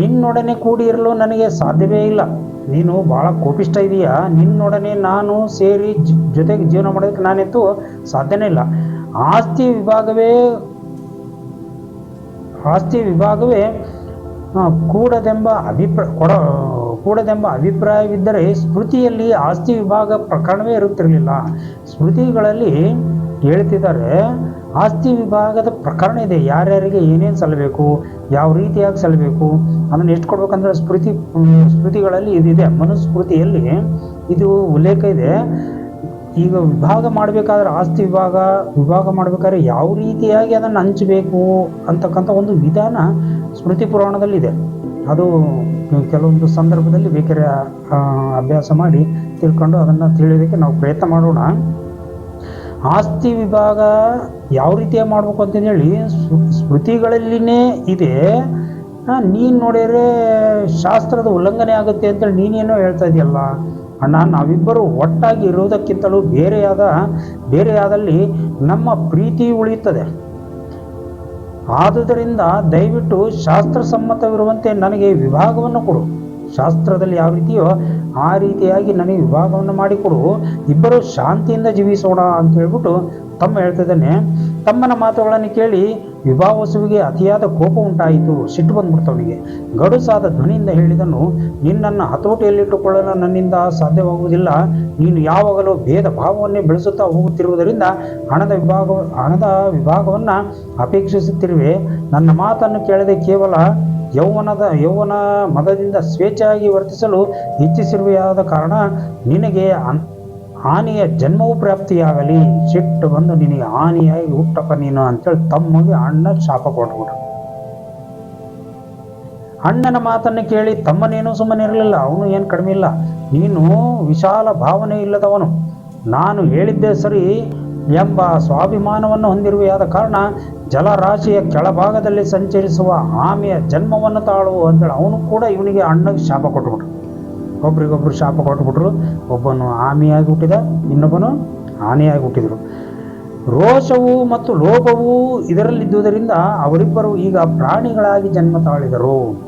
ನಿನ್ನೊಡನೆ ಕೂಡಿರಲು ನನಗೆ ಸಾಧ್ಯವೇ ಇಲ್ಲ. ನೀನು ಭಾಳ ಕೋಪಿಷ್ಟ ಇದೆಯಾ. ನಿನ್ನೊಡನೆ ನಾನು ಸೇರಿ ಜೊತೆಗೆ ಜೀವನ ಮಾಡೋದಕ್ಕೆ ನಾನಿತ್ತು ಸಾಧ್ಯನೇ ಇಲ್ಲ. ಆಸ್ತಿ ವಿಭಾಗವೇ ಆಸ್ತಿ ವಿಭಾಗವೇ ಕೂಡದೆಂಬ ಅಭಿಪ್ರಾಯ ಕೊಡ, ಕೂಡದೆಂಬ ಅಭಿಪ್ರಾಯವಿದ್ದರೆ ಸ್ಮೃತಿಯಲ್ಲಿ ಆಸ್ತಿ ವಿಭಾಗ ಪ್ರಕರಣವೇ ಇರುತ್ತಿರಲಿಲ್ಲ. ಸ್ಮೃತಿಗಳಲ್ಲಿ ಹೇಳ್ತಿದ್ದಾರೆ, ಆಸ್ತಿ ವಿಭಾಗದ ಪ್ರಕರಣ ಇದೆ, ಯಾರ್ಯಾರಿಗೆ ಏನೇನು ಸಲ್ಲಬೇಕು, ಯಾವ ರೀತಿಯಾಗಿ ಸಲ್ಲಬೇಕು, ಅದನ್ನು ಎಷ್ಟು ಕೊಡ್ಬೇಕಂದ್ರೆ ಸ್ಮೃತಿ, ಸ್ಮೃತಿಗಳಲ್ಲಿ ಇದಿದೆ ಮನುಸ್ಮೃತಿಯಲ್ಲಿ ಇದು ಉಲ್ಲೇಖ ಇದೆ. ಈಗ ವಿಭಾಗ ಮಾಡಬೇಕಾದ್ರೆ ಆಸ್ತಿ ವಿಭಾಗ ವಿಭಾಗ ಮಾಡಬೇಕಾದ್ರೆ ಯಾವ ರೀತಿಯಾಗಿ ಅದನ್ನು ಹಂಚಬೇಕು ಅಂತಕ್ಕಂಥ ಒಂದು ವಿಧಾನ ಸ್ಮೃತಿ ಪುರಾಣದಲ್ಲಿದೆ. ಅದು ಕೆಲವೊಂದು ಸಂದರ್ಭದಲ್ಲಿ ಬೇಕಾದ್ರೆ ಅಭ್ಯಾಸ ಮಾಡಿ ತಿಳ್ಕೊಂಡು ಅದನ್ನು ತಿಳಿಯೋದಕ್ಕೆ ನಾವು ಪ್ರಯತ್ನ ಮಾಡೋಣ. ಆಸ್ತಿ ವಿಭಾಗ ಯಾವ ರೀತಿಯಾಗಿ ಮಾಡ್ಬೇಕು ಅಂತಂದೇಳಿ ಸ್ಮೃ- ಸ್ಮೃತಿಗಳಲ್ಲಿನೇ ಇದೆ. ನೀನು ನೋಡಿದ್ರೆ ಶಾಸ್ತ್ರದ ಉಲ್ಲಂಘನೆ ಆಗುತ್ತೆ ಅಂತೇಳಿ ನೀನೇನೋ ಹೇಳ್ತಾ ಇದೆಯಲ್ಲ. ಅಣ್ಣ, ನಾವಿಬ್ಬರು ಒಟ್ಟಾಗಿ ಇರೋದಕ್ಕಿಂತಲೂ ಬೇರೆಯಾದ, ಬೇರೆಯಾದಲ್ಲಿ ನಮ್ಮ ಪ್ರೀತಿ ಉಳಿಯುತ್ತದೆ. ಆದುದರಿಂದ ದಯವಿಟ್ಟು ಶಾಸ್ತ್ರಸಮ್ಮತವಿರುವಂತೆ ನನಗೆ ವಿಭಾಗವನ್ನು ಕೊಡು. ಶಾಸ್ತ್ರದಲ್ಲಿ ಯಾವ ರೀತಿಯೋ ಆ ರೀತಿಯಾಗಿ ನನಗೆ ವಿಭಾಗವನ್ನು ಮಾಡಿಕೊಡು. ಇಬ್ಬರು ಶಾಂತಿಯಿಂದ ಜೀವಿಸೋಣ ಅಂತ ಹೇಳ್ಬಿಟ್ಟು ತಮ್ಮ ಹೇಳ್ತಿದ್ದಾನೆ, ತಮ್ಮನ ಮಾತುಗಳನ್ನು ಕೇಳಿ ವಿಭಾವಸುವಿಗೆ ಅತಿಯಾದ ಕೋಪ ಉಂಟಾಯಿತು, ಸಿಟ್ಟು ಬಂದ್ಬಿಡ್ತವನಿಗೆ. ಗಡುಸಾದ ಧ್ವನಿಯಿಂದ ಹೇಳಿದನು, ನಿನ್ನನ್ನು ಹತೋಟಿಯಲ್ಲಿಟ್ಟುಕೊಳ್ಳಲು ನನ್ನಿಂದ ಸಾಧ್ಯವಾಗುವುದಿಲ್ಲ. ನೀನು ಯಾವಾಗಲೂ ಭೇದ ಭಾವವನ್ನೇ ಬೆಳೆಸುತ್ತಾ ಹೋಗುತ್ತಿರುವುದರಿಂದ ಹಣದ ವಿಭಾಗ, ಹಣದ ವಿಭಾಗವನ್ನು ಅಪೇಕ್ಷಿಸುತ್ತಿರುವೆ. ನನ್ನ ಮಾತನ್ನು ಕೇಳದೆ ಕೇವಲ ಯೌವನದ, ಯೌವನ ಮದದಿಂದ ಸ್ವೇಚ್ಛೆಯಾಗಿ ವರ್ತಿಸಲು ಇಚ್ಛಿಸಿರುವೆಯಾದ ಕಾರಣ ನಿನಗೆ ಅನ್- ಹಾನಿಯ ಜನ್ಮವು ಪ್ರಾಪ್ತಿಯಾಗಲಿ, ಸಿಟ್ಟು ಬಂದು ನಿನಗೆ ಹಾನಿಯಾಗಿ ಹುಟ್ಟಪ್ಪ ನೀನು ಅಂತೇಳಿ ತಮ್ಮಗೆ ಅಣ್ಣ ಶಾಪ ಕೊಟ್ಬಿಟ್ರು. ಅಣ್ಣನ ಮಾತನ್ನು ಕೇಳಿ ತಮ್ಮನೇನು ಸುಮ್ಮನೆ ಇರಲಿಲ್ಲ, ಅವನು ಏನು ಕಡಿಮೆ ಇಲ್ಲ. ನೀನು ವಿಶಾಲ ಭಾವನೆ ಇಲ್ಲದವನು. ನಾನು ಹೇಳಿದ್ದೆ ಸರಿ ಎಂಬ ಸ್ವಾಭಿಮಾನವನ್ನು ಹೊಂದಿರುವೆಯಾದ ಕಾರಣ ಜಲರಾಶಿಯ ಕೆಳಭಾಗದಲ್ಲಿ ಸಂಚರಿಸುವ ಆಮೆಯ ಜನ್ಮವನ್ನು ತಾಳು ಅಂತೇಳಿ ಅವನು ಕೂಡ ಇವನಿಗೆ ಅಣ್ಣಗೆ ಶಾಪ ಕೊಟ್ಬಿಟ್ರು. ಒಬ್ರಿಗೊಬ್ರು ಶಾಪ ಕೊಟ್ಬಿಟ್ರು, ಒಬ್ಬನು ಆಮಿಯಾಗಿ ಹುಟ್ಟಿದ, ಇನ್ನೊಬ್ಬನು ಆನೆಯಾಗಿ ಹುಟ್ಟಿದರು. ರೋಷವು ಮತ್ತು ಲೋಭವು ಇದರಲ್ಲಿದ್ದುದರಿಂದ ಅವರಿಬ್ಬರು ಈಗ ಪ್ರಾಣಿಗಳಾಗಿ ಜನ್ಮ ತಾಳಿದರು.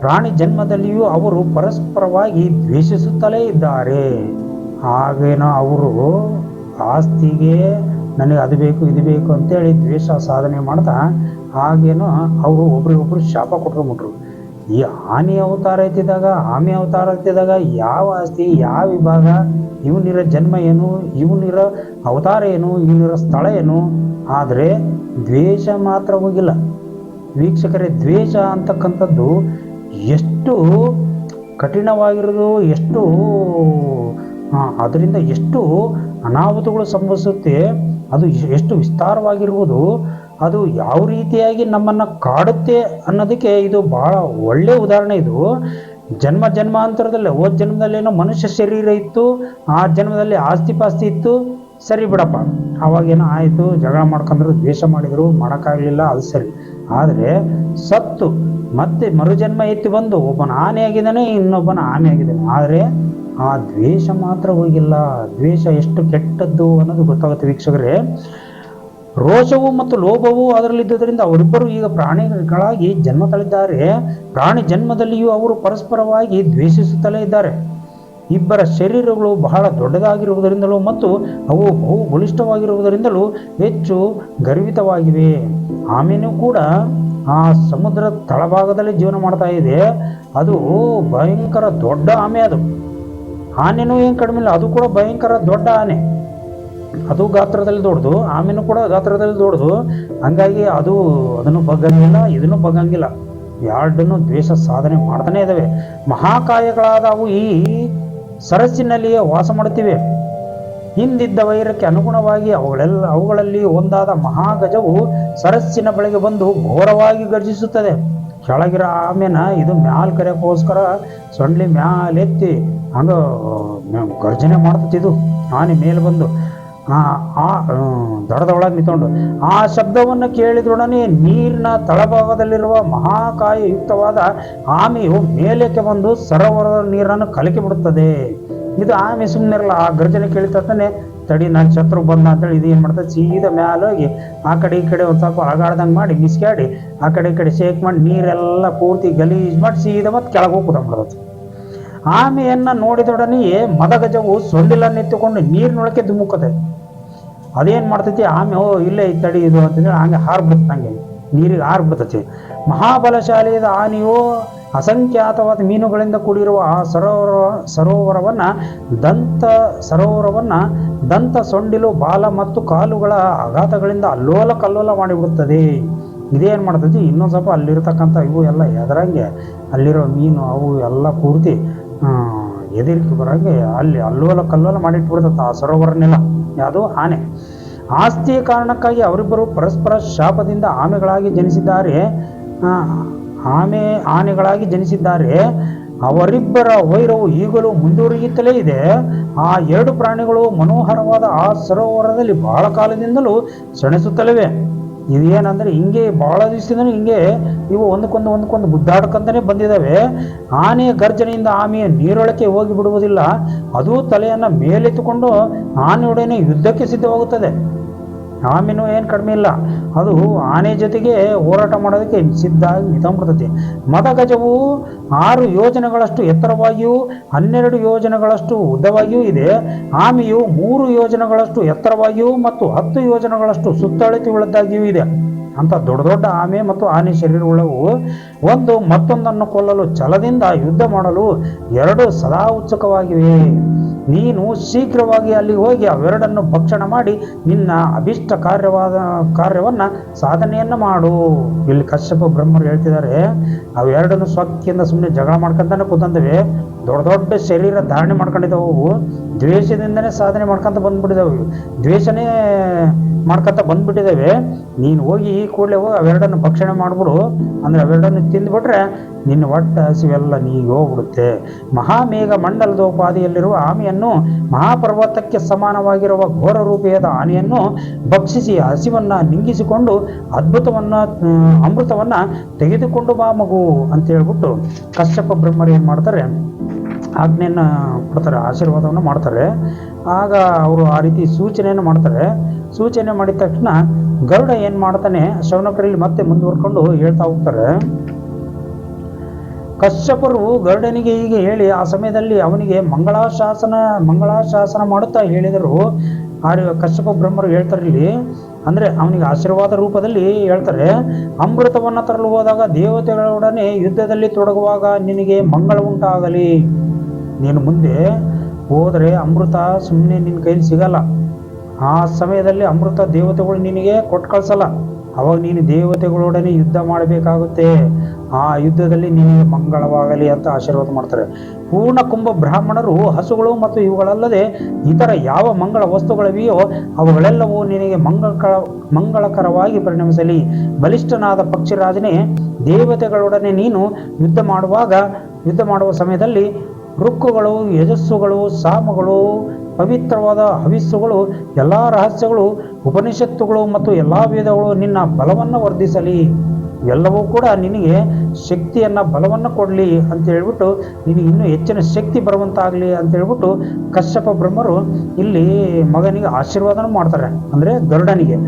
ಪ್ರಾಣಿ ಜನ್ಮದಲ್ಲಿಯೂ ಅವರು ಪರಸ್ಪರವಾಗಿ ದ್ವೇಷಿಸುತ್ತಲೇ ಇದ್ದಾರೆ. ಹಾಗೇನೋ ಅವರು ಆಸ್ತಿಗೆ ನನಗೆ ಅದು ಬೇಕು, ಇದು ಬೇಕು ಅಂತೇಳಿ ದ್ವೇಷ ಸಾಧನೆ ಮಾಡ್ತಾ, ಹಾಗೇನೋ ಅವರು ಒಬ್ರಿಗೊಬ್ರು ಶಾಪ ಕೊಟ್ಕೊಂಡ್ಬಿಟ್ರು. ಈ ಆನೆ ಅವತಾರ ಎತ್ತಿದಾಗ, ಆಮೆ ಅವತಾರ ಎತ್ತಿದಾಗ ಯಾವ ಆಸ್ತಿ, ಯಾವ ವಿಭಾಗ, ಇವನಿರೋ ಜನ್ಮ ಏನು, ಇವನಿರೋ ಅವತಾರ ಏನು, ಇವನಿರೋ ಸ್ಥಳ ಏನು? ಆದರೆ ದ್ವೇಷ ಮಾತ್ರ ಹೋಗಿಲ್ಲ. ವೀಕ್ಷಕರೇ, ದ್ವೇಷ ಅಂತಕ್ಕಂಥದ್ದು ಎಷ್ಟು ಕಠಿಣವಾಗಿರೋದು ಎಷ್ಟು ಅದರಿಂದ ಎಷ್ಟು ಅನಾಹುತಗಳು ಸಂಭವಿಸುತ್ತೆ, ಅದು ಎಷ್ಟು ವಿಸ್ತಾರವಾಗಿರುವುದು ಅದು ಯಾವ ರೀತಿಯಾಗಿ ನಮ್ಮನ್ನು ಕಾಡುತ್ತೆ ಅನ್ನೋದಕ್ಕೆ ಇದು ಬಹಳ ಒಳ್ಳೆಯ ಉದಾಹರಣೆ ಇದು. ಜನ್ಮ ಜನ್ಮಾಂತರದಲ್ಲಿ, ಹೋದ ಜನ್ಮದಲ್ಲೇನೋ ಮನುಷ್ಯ ಶರೀರ ಇತ್ತು, ಆ ಜನ್ಮದಲ್ಲಿ ಆಸ್ತಿ ಪಾಸ್ತಿ ಇತ್ತು, ಸರಿ ಬಿಡಪ್ಪ. ಅವಾಗೇನೋ ಆಯಿತು, ಜಗಳ ಮಾಡ್ಕೊಂಡ್ರು, ದ್ವೇಷ ಮಾಡಿದರು, ಮಾಡೋಕ್ಕಾಗಲಿಲ್ಲ, ಅದು ಸರಿ. ಆದರೆ ಸತ್ತು, ಮತ್ತೆ ಮರುಜನ್ಮ ಎತ್ತಿ ಬಂದು ಒಬ್ಬನ ಆನೆ ಆಗಿದ್ದಾನೆ ಇನ್ನೊಬ್ಬನ ಆನೆ ಆಗಿದ್ದಾನೆ ಆದರೆ ಆ ದ್ವೇಷ ಮಾತ್ರ ಹೋಗಿಲ್ಲ. ದ್ವೇಷ ಎಷ್ಟು ಕೆಟ್ಟದ್ದು ಅನ್ನೋದು ಗೊತ್ತಾಗುತ್ತೆ ವೀಕ್ಷಕರೇ. ರೋಷವು ಮತ್ತು ಲೋಭವು ಅದರಲ್ಲಿದ್ದುದರಿಂದ ಅವರಿಬ್ಬರು ಈಗ ಪ್ರಾಣಿಗಳಾಗಿ ಜನ್ಮ ತಳೆದಿದ್ದಾರೆ ಪ್ರಾಣಿ ಜನ್ಮದಲ್ಲಿಯೂ ಅವರು ಪರಸ್ಪರವಾಗಿ ದ್ವೇಷಿಸುತ್ತಲೇ ಇದ್ದಾರೆ. ಇಬ್ಬರ ಶರೀರಗಳು ಬಹಳ ದೊಡ್ಡದಾಗಿರುವುದರಿಂದಲೂ ಮತ್ತು ಅವು ಬಹು ಬಲಿಷ್ಠವಾಗಿರುವುದರಿಂದಲೂ ಹೆಚ್ಚು ಗರ್ವಿತವಾಗಿವೆ. ಆಮೇನೂ ಕೂಡ ಆ ಸಮುದ್ರ ತಳಭಾಗದಲ್ಲಿ ಜೀವನ ಮಾಡ್ತಾ ಇದೆ. ಅದು ಭಯಂಕರ ದೊಡ್ಡ ಆಮೆ ಅದು. ಆನೆನೂ ಏನು ಕಡಿಮೆ ಇಲ್ಲ, ಅದು ಕೂಡ ಭಯಂಕರ ದೊಡ್ಡ ಆನೆ. ಅದು ಗಾತ್ರದಲ್ಲಿ ದೊಡ್ಡದು, ಆಮೇಲೆ ಕೂಡ ಗಾತ್ರದಲ್ಲಿ ದೊಡ್ಡದು. ಹಂಗಾಗಿ ಅದು, ಅದನ್ನು ಬಗ್ಗಂಗಿಲ್ಲ, ಇದನ್ನು ಬಗ್ಗಂಗಿಲ್ಲ. ಎರಡನ್ನು ದ್ವೇಷ ಸಾಧನೆ ಮಾಡ್ತಾನೆ ಇದ್ದಾವೆ ಮಹಾಕಾಯಗಳಾದವು ಈ ಸರಸ್ಸಿನಲ್ಲಿಯೇ ವಾಸ ಮಾಡುತ್ತಿವೆ. ಹಿಂದಿದ್ದ ವೈರಕ್ಕೆ ಅನುಗುಣವಾಗಿ ಅವುಗಳೆಲ್ಲ, ಅವುಗಳಲ್ಲಿ ಒಂದಾದ ಮಹಾಗಜವು ಸರಸ್ಸಿನ ಬಳಿಗೆ ಬಂದು ಘೋರವಾಗಿ ಗರ್ಜಿಸುತ್ತದೆ. ಕೆಳಗಿರೋ ಆಮೇನ ಇದು ಮ್ಯಾಲ್ ಕರೆಯೋಕ್ಕೋಸ್ಕರ ಸೊಂಡ್ಲಿ ಮ್ಯಾಲೆತ್ತಿ, ಹಂಗ ಗರ್ಜನೆ ಮಾಡ್ತಿದ್ದು ಆನೆ ಮೇಲೆ ಬಂದು ಆ ದಡದೊಳಗೆ ನಿಂತ್ಕೊಂಡು, ಆ ಶಬ್ದವನ್ನು ಕೇಳಿದ್ರೊಡನೆ ನೀರಿನ ತಳಭಾಗದಲ್ಲಿರುವ ಮಹಾಕಾಯಯುಕ್ತವಾದ ಆಮೆಯು ಮೇಲಕ್ಕೆ ಬಂದು ಸರೋವರದ ನೀರನ್ನು ಕಲಕಿ ಬಿಡುತ್ತದೆ ಇದು ಆಮೆ ಸುಮ್ಮನೆ ಇರಲ್ಲ ಆ ಗರ್ಜನೆ ಕೇಳಿತಾನೆ ತಡಿ, ನಾನು ಶತ್ರು ಬಂದ ಅಂತೇಳಿ ಇದು ಏನು ಮಾಡ್ತದೆ? ಸೀದಾ ಮ್ಯಾಲ ಹೋಗಿ ಆ ಕಡೆ ಈ ಕಡೆ ಒಂದು ಸ್ವಲ್ಪ ಆಗಾಡ್ದಂಗೆ ಮಾಡಿ ಮಿಸ್ಕ್ಯಾಡಿ ಆ ಕಡೆ ಈ ಕಡೆ ಶೇಕ್ ಮಾಡಿ, ನೀರೆಲ್ಲ ಪೂರ್ತಿ ಗಲೀಜು ಮಾಡಿ ಸೀದಾ ಮತ್ತೆ ಕೆಳಗೆ ಹೋಗಿ ಮಾಡೋದು ಆಮೆಯನ್ನು ನೋಡಿದೊಡನೆಯೇ ಮದಗಜವು ನಿಂತುಕೊಂಡು ನೀರಿನೊಳಕ್ಕೆ ಧುಮುಕುತ್ತದೆ. ಅದೇನು ಮಾಡ್ತೈತಿ? ಆಮೆ, ಓ, ಇಲ್ಲೇ ತಡಿ ಇದು ಅಂತಂದ್ರೆ ಹಂಗೆ ಹಾರ್ಬಿಡುತ್ತೆ ಹಂಗೆ ನೀರಿಗೆ ಹಾರ್ಬಿಡ್ತೈತಿ. ಮಹಾಬಲಶಾಲಿಯದ ಆನೆಯು ಅಸಂಖ್ಯಾತವಾದ ಮೀನುಗಳಿಂದ ಕೂಡಿರುವ ಆ ಸರೋವರ, ಸರೋವರವನ್ನು ದಂತ ಸರೋವರವನ್ನು ದಂತ ಸೊಂಡಿಲು, ಬಾಲ ಮತ್ತು ಕಾಲುಗಳ ಆಘಾತಗಳಿಂದ ಅಲ್ಲೋಲ ಕಲ್ಲೋಲ ಮಾಡಿಬಿಡುತ್ತದೆ. ಇದೇನು ಮಾಡ್ತೈತಿ? ಇನ್ನೊಂದು ಸ್ವಲ್ಪ ಅಲ್ಲಿರ್ತಕ್ಕಂಥ ಇವು ಎಲ್ಲ ಎದರಂಗೆ, ಅಲ್ಲಿರೋ ಮೀನು ಅವು ಎಲ್ಲ ಪೂರ್ತಿ ಆ, ಎದಿರಿಕೆ ಬರೋಂಗೆ ಅಲ್ಲಿ ಅಲ್ಲೋಲ ಕಲ್ಲೋಲ ಮಾಡಿಟ್ಬಿಡ್ತತ್ತ ಆ ಸರೋವರನ್ನೆಲ್ಲ. ಯಾವುದು ಆನೆ. ಆಸ್ತಿಯ ಕಾರಣಕ್ಕಾಗಿ ಅವರಿಬ್ಬರು ಪರಸ್ಪರ ಶಾಪದಿಂದ ಆಮೆಗಳಾಗಿ ಜನಿಸಿದ್ದಾರೆ. ಆಮೆ ಆನೆಗಳಾಗಿ ಜನಿಸಿದ್ದಾರೆ. ಅವರಿಬ್ಬರ ವೈರವು ಈಗಲೂ ಮುಂದುವರಿಯುತ್ತಲೇ ಇದೆ. ಆ ಎರಡು ಪ್ರಾಣಿಗಳು ಮನೋಹರವಾದ ಆ ಸರೋವರದಲ್ಲಿ ಬಹಳ ಕಾಲದಿಂದಲೂ ಸೆಣಸುತ್ತಲಿವೆ ಇದೇನಂದ್ರೆ ಹಿಂಗೆ ಬಹಳ ದಿವಸದಿಂದ ಹಿಂಗೆ ಇವು ಒಂದಕ್ಕೊಂದು ಒಂದಕ್ಕೊಂದು ಗುದ್ದಾಡ್ಕಂತಾನೆ ಬಂದಿದ್ದಾವೆ ಆನೆಯ ಗರ್ಜನೆಯಿಂದ ಆಮೆಯ ನೀರೊಳಕ್ಕೆ ಹೋಗಿ ಬಿಡುವುದಿಲ್ಲ. ಅದು ತಲೆಯನ್ನು ಮೇಲೆತ್ತುಕೊಂಡು ಆನೆಯೊಡನೆ ಯುದ್ಧಕ್ಕೆ ಸಿದ್ಧವಾಗುತ್ತದೆ. ಆಮೆನೂ ಏನು ಕಡಿಮೆ ಇಲ್ಲ. ಅದು ಆನೆ ಜೊತೆಗೆ ಹೋರಾಟ ಮಾಡೋದಕ್ಕೆ ಸಿದ್ಧ ಆಗಿ ನಿಂತ್ಕೊಂಡ್ಬಿಡ್ತೈತಿ. ಮದಗಜವು ಆರು ಯೋಜನೆಗಳಷ್ಟು ಎತ್ತರವಾಗಿಯೂ, ಹನ್ನೆರಡು ಯೋಜನೆಗಳಷ್ಟು ಉದ್ದವಾಗಿಯೂ ಇದೆ. ಆಮೆಯು ಮೂರು ಯೋಜನೆಗಳಷ್ಟು ಎತ್ತರವಾಗಿಯೂ ಮತ್ತು ಹತ್ತು ಯೋಜನೆಗಳಷ್ಟು ಸುತ್ತಳತೆ ಉಳ್ಳದ್ದಾಗಿಯೂ ಇದೆ. ಅಂತ ದೊಡ್ಡ ದೊಡ್ಡ ಆಮೆ ಮತ್ತು ಆನೆ ಶರೀರವುಳ್ಳವು ಒಂದು ಮತ್ತೊಂದನ್ನು ಕೊಲ್ಲಲು ಛಲದಿಂದ ಯುದ್ಧ ಮಾಡಲು ಎರಡು ಸದಾ ಉತ್ಸುಕವಾಗಿವೆ. ನೀನು ಶೀಘ್ರವಾಗಿ ಅಲ್ಲಿ ಹೋಗಿ ಅವೆರಡನ್ನು ಭಕ್ಷಣ ಮಾಡಿ ನಿನ್ನ ಅಭಿಷ್ಟ ಕಾರ್ಯವಾದ ಕಾರ್ಯವನ್ನ ಸಾಧನೆಯನ್ನ ಮಾಡು. ಇಲ್ಲಿ ಕಶ್ಯಪ ಬ್ರಹ್ಮರು ಹೇಳ್ತಿದ್ದಾರೆ, ಅವೆರಡನ್ನು ಸ್ವಕ್ಕಿಂದ ಸುಮ್ಮನೆ ಜಗಳ ಮಾಡ್ಕೊಂತಾನೆ ಕೂತಂದವೆ ದೊಡ್ಡ ದೊಡ್ಡ ಶರೀರ ಧಾರಣೆ ಮಾಡ್ಕೊಂಡಿದ್ದಾವೆ. ಅವು ದ್ವೇಷದಿಂದನೇ ಸಾಧನೆ ಮಾಡ್ಕೊಂತ ಬಂದ್ಬಿಟ್ಟಿದ್ದಾವೆ. ದ್ವೇಷನೇ ಮಾಡ್ಕೊಂತ ಬಂದ್ಬಿಟ್ಟಿದ್ದಾವೆ. ನೀನು ಹೋಗಿ ಈ ಕೂಡಲೇ ಹೋಗಿ ಅವೆರಡನ್ನು ಭಕ್ಷಣೆ ಮಾಡಿಬಿಡು. ಅಂದ್ರೆ ಅವೆರಡನ್ನು ತಿಂದುಬಿಟ್ರೆ ನಿನ್ನ ಹೊಟ್ಟೆ ಹಸಿವೆಲ್ಲ ನೀ ಹೋಗ್ಬಿಡುತ್ತೆ. ಮಹಾಮೇಘ ಮಂಡಲದೋಪಾದಿಯಲ್ಲಿರುವ ಆಮೆಯನ್ನು ಮಹಾಪರ್ವತಕ್ಕೆ ಸಮಾನವಾಗಿರುವ ಘೋರ ರೂಪಿಯಾದ ಆನೆಯನ್ನು ಭಕ್ಷಿಸಿ ಹಸಿವನ್ನ ನಿಂಗಿಸಿಕೊಂಡು ಅದ್ಭುತವನ್ನ ಅಮೃತವನ್ನ ತೆಗೆದುಕೊಂಡು ಬಾ ಮಗು ಅಂತ ಹೇಳ್ಬಿಟ್ಟು ಕಶ್ಯಪ ಬ್ರಹ್ಮರು ಏನು ಮಾಡ್ತಾರೆ? ಆಜ್ಞೆಯನ್ನು ಕೊಡ್ತಾರೆ, ಆಶೀರ್ವಾದವನ್ನು ಮಾಡ್ತಾರೆ. ಆಗ ಅವರು ಆ ರೀತಿ ಸೂಚನೆಯನ್ನು ಮಾಡ್ತಾರೆ. ಸೂಚನೆ ಮಾಡಿದ ತಕ್ಷಣ ಗರುಡ ಏನು ಮಾಡ್ತಾನೆ, ಶೌನಕರಲ್ಲಿ ಮತ್ತೆ ಮುಂದುವರ್ಕೊಂಡು ಹೇಳ್ತಾ ಹೋಗ್ತಾರೆ. ಕಶ್ಯಪರು ಗರುಡನಿಗೆ ಹೀಗೆ ಹೇಳಿ ಆ ಸಮಯದಲ್ಲಿ ಅವನಿಗೆ ಮಂಗಳಾಶಾಸನ ಮಂಗಳಾಶಾಸನ ಮಾಡುತ್ತಾ ಹೇಳಿದರು. ಆರ್ಯ ಕಶ್ಯಪ ಬ್ರಹ್ಮರು ಹೇಳ್ತಾರೆ ಇಲ್ಲಿ, ಅಂದರೆ ಅವನಿಗೆ ಆಶೀರ್ವಾದ ರೂಪದಲ್ಲಿ ಹೇಳ್ತಾರೆ, ಅಮೃತವನ್ನು ತರಲು ಹೋದಾಗ ದೇವತೆಗಳೊಡನೆ ಯುದ್ಧದಲ್ಲಿ ತೊಡಗುವಾಗ ನಿನಗೆ ಮಂಗಳ ಉಂಟಾಗಲಿ. ನೀನು ಮುಂದೆ ಹೋದರೆ ಅಮೃತ ಸುಮ್ಮನೆ ನಿನ್ನ ಕೈಲಿ ಸಿಗಲ್ಲ. ಆ ಸಮಯದಲ್ಲಿ ಅಮೃತ ದೇವತೆಗಳು ನಿನಗೆ ಕೊಟ್ಟು ಕಳ್ಸಲ್ಲ ಅವಾಗ ನೀನು ದೇವತೆಗಳೊಡನೆ ಯುದ್ಧ ಮಾಡಬೇಕಾಗುತ್ತೆ. ಆ ಯುದ್ಧದಲ್ಲಿ ನಿನಗೆ ಮಂಗಳವಾಗಲಿ ಅಂತ ಆಶೀರ್ವಾದ ಮಾಡ್ತಾರೆ. ಪೂರ್ಣ ಕುಂಭ ಬ್ರಾಹ್ಮಣರು, ಹಸುಗಳು ಮತ್ತು ಇವುಗಳಲ್ಲದೆ ಇತರ ಯಾವ ಮಂಗಳ ವಸ್ತುಗಳಿವೆಯೋ ಅವುಗಳೆಲ್ಲವೂ ನಿನಗೆ ಮಂಗಳ ಮಂಗಳಕರವಾಗಿ ಪರಿಣಮಿಸಲಿ. ಬಲಿಷ್ಠನಾದ ಪಕ್ಷಿರಾಜನೇ, ದೇವತೆಗಳೊಡನೆ ನೀನು ಯುದ್ಧ ಮಾಡುವಾಗ, ಯುದ್ಧ ಮಾಡುವ ಸಮಯದಲ್ಲಿ ರುಕ್ಕುಗಳು ಯಜಸ್ಸುಗಳು, ಸಾಮಗಳು, ಪವಿತ್ರವಾದ ಹವಿಸ್ಸುಗಳು, ಎಲ್ಲ ರಹಸ್ಯಗಳು ಉಪನಿಷತ್ತುಗಳು ಮತ್ತು ಎಲ್ಲ ವೇದಗಳು ನಿನ್ನ ಬಲವನ್ನು ವರ್ಧಿಸಲಿ. ಎಲ್ಲವೂ ಕೂಡ ನಿನಗೆ ಶಕ್ತಿಯನ್ನು, ಬಲವನ್ನು ಕೊಡಲಿ ಅಂತ ಹೇಳ್ಬಿಟ್ಟು ನಿನಗೆ ಇನ್ನೂ ಹೆಚ್ಚಿನ ಶಕ್ತಿ ಬರುವಂತಾಗಲಿ ಅಂತ ಹೇಳ್ಬಿಟ್ಟು ಕಶ್ಯಪ ಬ್ರಹ್ಮರು ಇಲ್ಲಿ ಮಗನಿಗೆ ಆಶೀರ್ವಾದನ ಮಾಡ್ತಾರೆ. ಅಂದರೆ ಗರುಡನಿಗೆ.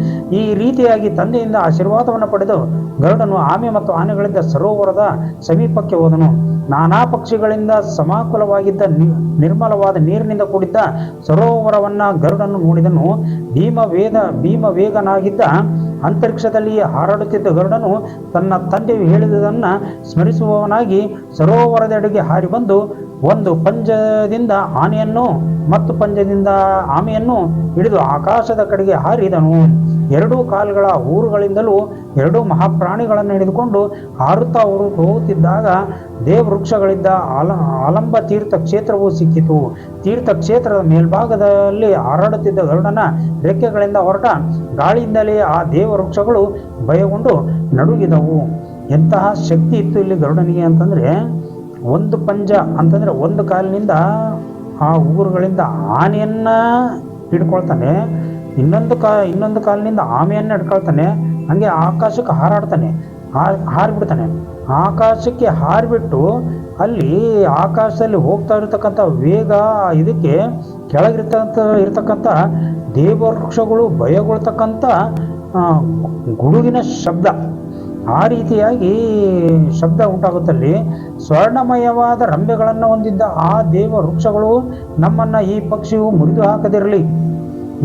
ಈ ರೀತಿಯಾಗಿ ತಂದೆಯಿಂದ ಆಶೀರ್ವಾದವನ್ನು ಪಡೆದು ಗರುಡನು ಆಮೆ ಮತ್ತು ಆನೆಗಳಿಂದ ಸರೋವರದ ಸಮೀಪಕ್ಕೆ ಹೋದನು. ನಾನಾ ಪಕ್ಷಿಗಳಿಂದ ಸಮಾಕುಲವಾಗಿದ್ದ ನಿರ್ಮಲವಾದ ನೀರಿನಿಂದ ಕೂಡಿದ್ದ ಸರೋವರವನ್ನ ಗರುಡನು ನೋಡಿದನು. ಭೀಮ ವೇದ ಭೀಮ ವೇಗನಾಗಿದ್ದ ಅಂತರಿಕ್ಷದಲ್ಲಿ ಹಾರಾಡುತ್ತಿದ್ದ ಗರುಡನು ತನ್ನ ತಂದೆಯು ಹೇಳಿದುದನ್ನು ಸ್ಮರಿಸುವವನಾಗಿ ಸರೋವರದೆಡೆಗೆ ಹಾರಿ ಬಂದು ಒಂದು ಪಂಜದಿಂದ ಆನೆಯನ್ನು, ಮತ್ತು ಪಂಜದಿಂದ ಆಮೆಯನ್ನು ಹಿಡಿದು ಆಕಾಶದ ಕಡೆಗೆ ಹಾರಿದನು. ಎರಡೂ ಕಾಲುಗಳ ಊರುಗಳಿಂದಲೂ ಎರಡೂ ಮಹಾಪ್ರಾಣಿಗಳನ್ನು ಹಿಡಿದುಕೊಂಡು ಹಾರುತ್ತಾ ಅವರು ಹೋಗುತ್ತಿದ್ದಾಗ ದೇವವೃಕ್ಷಗಳಿದ್ದ ಆಲ, ಆಲಂಬ ತೀರ್ಥ ಕ್ಷೇತ್ರವು ಸಿಕ್ಕಿತು. ತೀರ್ಥ ಕ್ಷೇತ್ರದ ಮೇಲ್ಭಾಗದಲ್ಲಿ ಹಾರಾಡುತ್ತಿದ್ದ ಗರುಡನ ರೆಕ್ಕೆಗಳಿಂದ ಹೊರಟ ಗಾಳಿಯಿಂದಲೇ ಆ ದೇವವೃಕ್ಷಗಳು ಭಯಗೊಂಡು ನಡುಗಿದವು. ಎಂತಹ ಶಕ್ತಿ ಇತ್ತು ಇಲ್ಲಿ ಗರುಡನಿಗೆ ಅಂತಂದ್ರೆ ಒಂದು ಪಂಜ ಅಂತಂದ್ರೆ ಒಂದು ಕಾಲಿನಿಂದ ಆ ಊರುಗಳಿಂದ ಆನೆಯನ್ನ ಹಿಡ್ಕೊಳ್ತಾನೆ, ಇನ್ನೊಂದು ಕಾ, ಇನ್ನೊಂದು ಕಾಲಿನಿಂದ ಆಮೆಯನ್ನ ಹಿಡ್ಕೊಳ್ತಾನೆ, ಹಂಗೆ ಆಕಾಶಕ್ಕೆ ಹಾರಾಡ್ತಾನೆ, ಹಾರ್, ಹಾರಿಬಿಡ್ತಾನೆ. ಆಕಾಶಕ್ಕೆ ಹಾರಿಬಿಟ್ಟು ಅಲ್ಲಿ ಆಕಾಶದಲ್ಲಿ ಹೋಗ್ತಾ ಇರತಕ್ಕಂಥ ವೇಗ, ಇದಕ್ಕೆ ಕೆಳಗಿರ್ತಕ್ಕಂಥ, ಇರತಕ್ಕಂಥ ದೇವವೃಕ್ಷಗಳು ಭಯಗೊಳ್ತಕ್ಕಂಥ ಗುಡುಗಿನ ಶಬ್ದ. ಆ ರೀತಿಯಾಗಿ ಶಬ್ದ ಉಂಟಾಗುತ್ತಲ್ಲಿ. ಸ್ವರ್ಣಮಯವಾದ ರಂಬೆಗಳನ್ನು ಹೊಂದಿದ್ದ ಆ ದೇವ ವೃಕ್ಷಗಳು ನಮ್ಮನ್ನ ಈ ಪಕ್ಷಿಯು ಮುರಿದು ಹಾಕದಿರಲಿ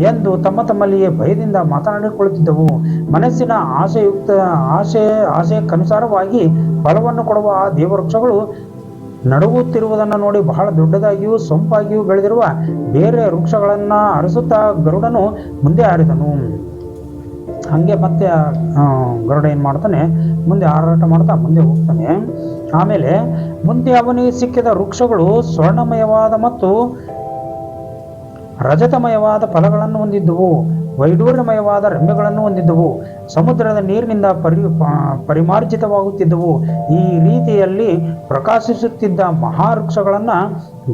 ಎಂದು ತಮ್ಮ ತಮ್ಮಲ್ಲಿಯೇ ಭಯದಿಂದ ಮಾತನಾಡಿಕೊಳ್ಳುತ್ತಿದ್ದವು. ಮನಸ್ಸಿನ ಆಶೆಯುಕ್ತ ಆಶೆ ಆಶಯಕ್ಕನುಸಾರವಾಗಿ ಫಲವನ್ನು ಕೊಡುವ ಆ ದೇವವೃಕ್ಷಗಳು ನಡುಗುತ್ತಿರುವುದನ್ನು ನೋಡಿ ಬಹಳ ದೊಡ್ಡದಾಗಿಯೂ ಸೊಂಪಾಗಿಯೂ ಬೆಳೆದಿರುವ ಬೇರೆ ವೃಕ್ಷಗಳನ್ನು ಅರಸುತ್ತಾ ಗರುಡನು ಮುಂದೆ ಹಾರಿದನು. ಹಂಗೆ ಮತ್ತೆ ಗರುಡ ಏನು ಮಾಡ್ತಾನೆ, ಮುಂದೆ ಹಾರಾಟ ಮಾಡ್ತಾ ಮುಂದೆ ಹೋಗ್ತಾನೆ. ಆಮೇಲೆ ಮುಂದೆ ಅವನಿಗೆ ಸಿಕ್ಕಿದ ವೃಕ್ಷಗಳು ಸ್ವರ್ಣಮಯವಾದ ಮತ್ತು ರಜತಮಯವಾದ ಫಲಗಳನ್ನು ಹೊಂದಿದ್ದುವು, ವೈಡೂರ್ಯಮಯವಾದ ರೆಂಬೆಗಳನ್ನು ಹೊಂದಿದ್ದವು, ಸಮುದ್ರದ ನೀರಿನಿಂದ ಪರಿ ಪರಿಮಾರ್ಜಿತವಾಗುತ್ತಿದ್ದವು. ಈ ರೀತಿಯಲ್ಲಿ ಪ್ರಕಾಶಿಸುತ್ತಿದ್ದ ಮಹಾವೃಕ್ಷಗಳನ್ನು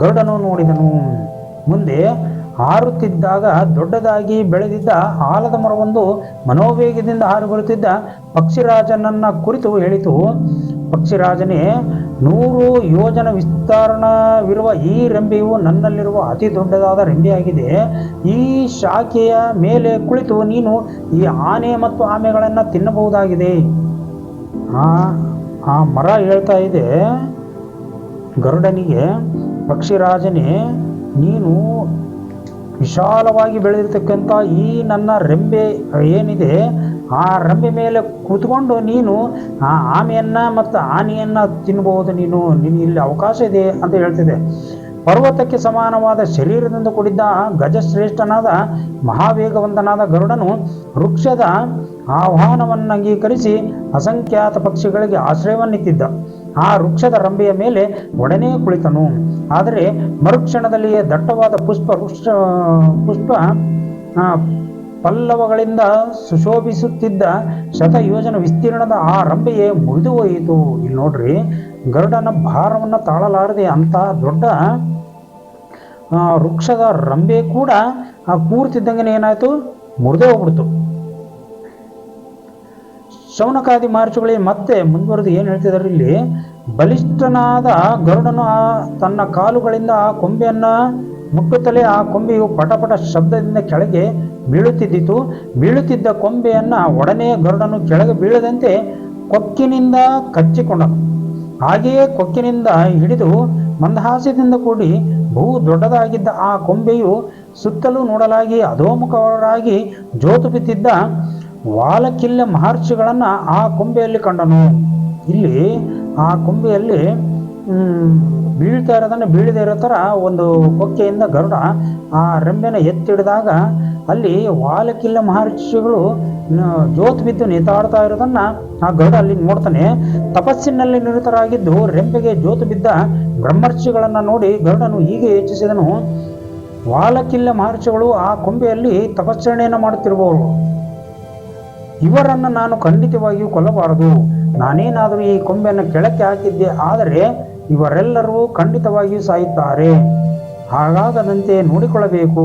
ಗರುಡನು ನೋಡಿದನು. ಮುಂದೆ ಹಾರುತ್ತಿದ್ದಾಗ ದೊಡ್ಡದಾಗಿ ಬೆಳೆದಿದ್ದ ಆಲದ ಮರವೊಂದು ಮನೋವೇಗದಿಂದ ಹಾರು ಬರುತ್ತಿದ್ದ ಪಕ್ಷಿರಾಜನನ್ನ ಕುರಿತು ಹೇಳಿತು. ಪಕ್ಷಿರಾಜನೇ, ನೂರು ಯೋಜನ ವಿಸ್ತಾರಣವಿರುವ ಈ ರೆಂಬೆಯು ನನ್ನಲ್ಲಿರುವ ಅತಿ ದೊಡ್ಡದಾದ ರೆಂಬೆಯಾಗಿದೆ. ಈ ಶಾಖೆಯ ಮೇಲೆ ಕುಳಿತು ನೀನು ಈ ಆನೆ ಮತ್ತು ಆಮೆಗಳನ್ನು ತಿನ್ನಬಹುದಾಗಿದೆ. ಆ ಆ ಮರ ಹೇಳ್ತಾ ಇದೆ, ಗರುಡನಿಗೆ, ಪಕ್ಷಿರಾಜನೇ, ನೀನು ವಿಶಾಲವಾಗಿ ಬೆಳೆದಿರ್ತಕ್ಕಂಥ ಈ ನನ್ನ ರೆಂಬೆ ಏನಿದೆ, ಆ ರೆಂಬೆ ಮೇಲೆ ಕೂತ್ಕೊಂಡು ನೀನು ಆ ಆಮೆಯನ್ನು ಮತ್ತು ಆನೆಯನ್ನು ತಿನ್ಬೋದು ನೀನು. ನಿನ್ನ ಇಲ್ಲಿ ಅವಕಾಶ ಇದೆ ಅಂತ ಹೇಳ್ತಿದೆ. ಪರ್ವತಕ್ಕೆ ಸಮಾನವಾದ ಶರೀರದಿಂದ ಕೂಡಿದ್ದ ಗಜಶ್ರೇಷ್ಠನಾದ ಮಹಾವೇಗವಂತನಾದ ಗರುಡನು ವೃಕ್ಷದ ಆಹ್ವಾನವನ್ನು ಅಂಗೀಕರಿಸಿ ಅಸಂಖ್ಯಾತ ಪಕ್ಷಿಗಳಿಗೆ ಆಶ್ರಯವನ್ನಿತ್ತಿದ್ದ ಆ ವೃಕ್ಷದ ರಂಬೆಯ ಮೇಲೆ ಒಡನೆ ಕುಳಿತನು. ಆದರೆ ಮರುಕ್ಷಣದಲ್ಲಿಯೇ ದಟ್ಟವಾದ ಪುಷ್ಪ ವೃಕ್ಷ, ಪುಷ್ಪ ಪಲ್ಲವಗಳಿಂದ ಸುಶೋಭಿಸುತ್ತಿದ್ದ ಶತಯೋಜನ ವಿಸ್ತೀರ್ಣದ ಆ ರಂಬೆಯೇ ಮುರಿದು ಹೋಯಿತು ಇಲ್ಲಿ ನೋಡ್ರಿ, ಗರುಡನ ಭಾರವನ್ನು ತಾಳಲಾರದೆ ಅಂತ ದೊಡ್ಡ ವೃಕ್ಷದ ರಂಬೆ ಕೂಡ ಆ ಕೂರ್ತಿದ್ದಂಗೆ ಏನಾಯಿತು? ಮುರಿದೇ ಹೋಗ್ಬಿಡ್ತು. ಶೌನಕಾದಿ ಮಾರ್ಚುಗಳಿಗೆ ಮತ್ತೆ ಮುಂದುವರೆದು ಏನು ಹೇಳ್ತಿದ್ದಾರೆ ಇಲ್ಲಿ? ಬಲಿಷ್ಠನಾದ ಗರುಡನು ಆ ತನ್ನ ಕಾಲುಗಳಿಂದ ಆ ಕೊಂಬೆಯನ್ನು ಮುಟ್ಟುತ್ತಲೇ ಆ ಕೊಂಬೆಯು ಪಟಪಟ ಶಬ್ದದಿಂದ ಕೆಳಗೆ ಬೀಳುತ್ತಿದ್ದಿತು. ಬೀಳುತ್ತಿದ್ದ ಕೊಂಬೆಯನ್ನು ಒಡನೆ ಗರುಡನು ಕೆಳಗೆ ಬೀಳದಂತೆ ಕೊಕ್ಕಿನಿಂದ ಕಚ್ಚಿಕೊಂಡನು. ಹಾಗೆಯೇ ಕೊಕ್ಕಿನಿಂದ ಹಿಡಿದು ಮಂದಹಾಸ್ಯದಿಂದ ಕೂಡಿ ಬಹು ದೊಡ್ಡದಾಗಿದ್ದ ಆ ಕೊಂಬೆಯು ಸುತ್ತಲೂ ನೋಡಲಾಗಿ ಅಧೋಮುಖರಾಗಿ ಜೋತು ಬಿದ್ದಿದ್ದ ವಾಲಕಿಲ್ಯ ಮಹರ್ಷಿಗಳನ್ನು ಆ ಕೊಂಬೆಯಲ್ಲಿ ಕಂಡನು. ಇಲ್ಲಿ ಆ ಕೊಂಬೆಯಲ್ಲಿ ಬೀಳ್ತಾ ಇರೋದನ್ನು ಬೀಳದೆ ಇರೋ ಥರ ಒಂದು ಕೊಕ್ಕೆಯಿಂದ ಗರುಡ ಆ ರೆಂಬೆನ ಎತ್ತಿಡಿದಾಗ ಅಲ್ಲಿ ವಾಲಕಿಲ್ಲ ಮಹರ್ಷಿಗಳು ಜೋತ್ ಬಿದ್ದು ನೇತಾಡ್ತಾ ಇರೋದನ್ನ ಆ ಗರುಡ ಅಲ್ಲಿ ನೋಡ್ತಾನೆ. ತಪಸ್ಸಿನಲ್ಲಿ ನಿರತರಾಗಿದ್ದು ರೆಂಬೆಗೆ ಜೋತು ಬಿದ್ದ ಬ್ರಹ್ಮರ್ಷಿಗಳನ್ನು ನೋಡಿ ಗರುಡನು ಹೀಗೆ ಯೋಚಿಸಿದನು, ವಾಲಕಿಲ್ಲ ಮಹರ್ಷಿಗಳು ಆ ಕೊಂಬೆಯಲ್ಲಿ ತಪಸ್ಸರಣೆಯನ್ನು ಮಾಡುತ್ತಿರುವವರು. ಇವರನ್ನು ನಾನು ಖಂಡಿತವಾಗಿಯೂ ಕೊಲ್ಲಬಾರದು. ನಾನೇನಾದರೂ ಈ ಕೊಂಬೆಯನ್ನು ಕೆಳಕ್ಕೆ ಹಾಕಿದ್ದೆ ಆದರೆ ಇವರೆಲ್ಲರೂ ಖಂಡಿತವಾಗಿಯೂ ಸಾಯುತ್ತಾರೆ. ಹಾಗಾಗದಂತೆ ನೋಡಿಕೊಳ್ಳಬೇಕು.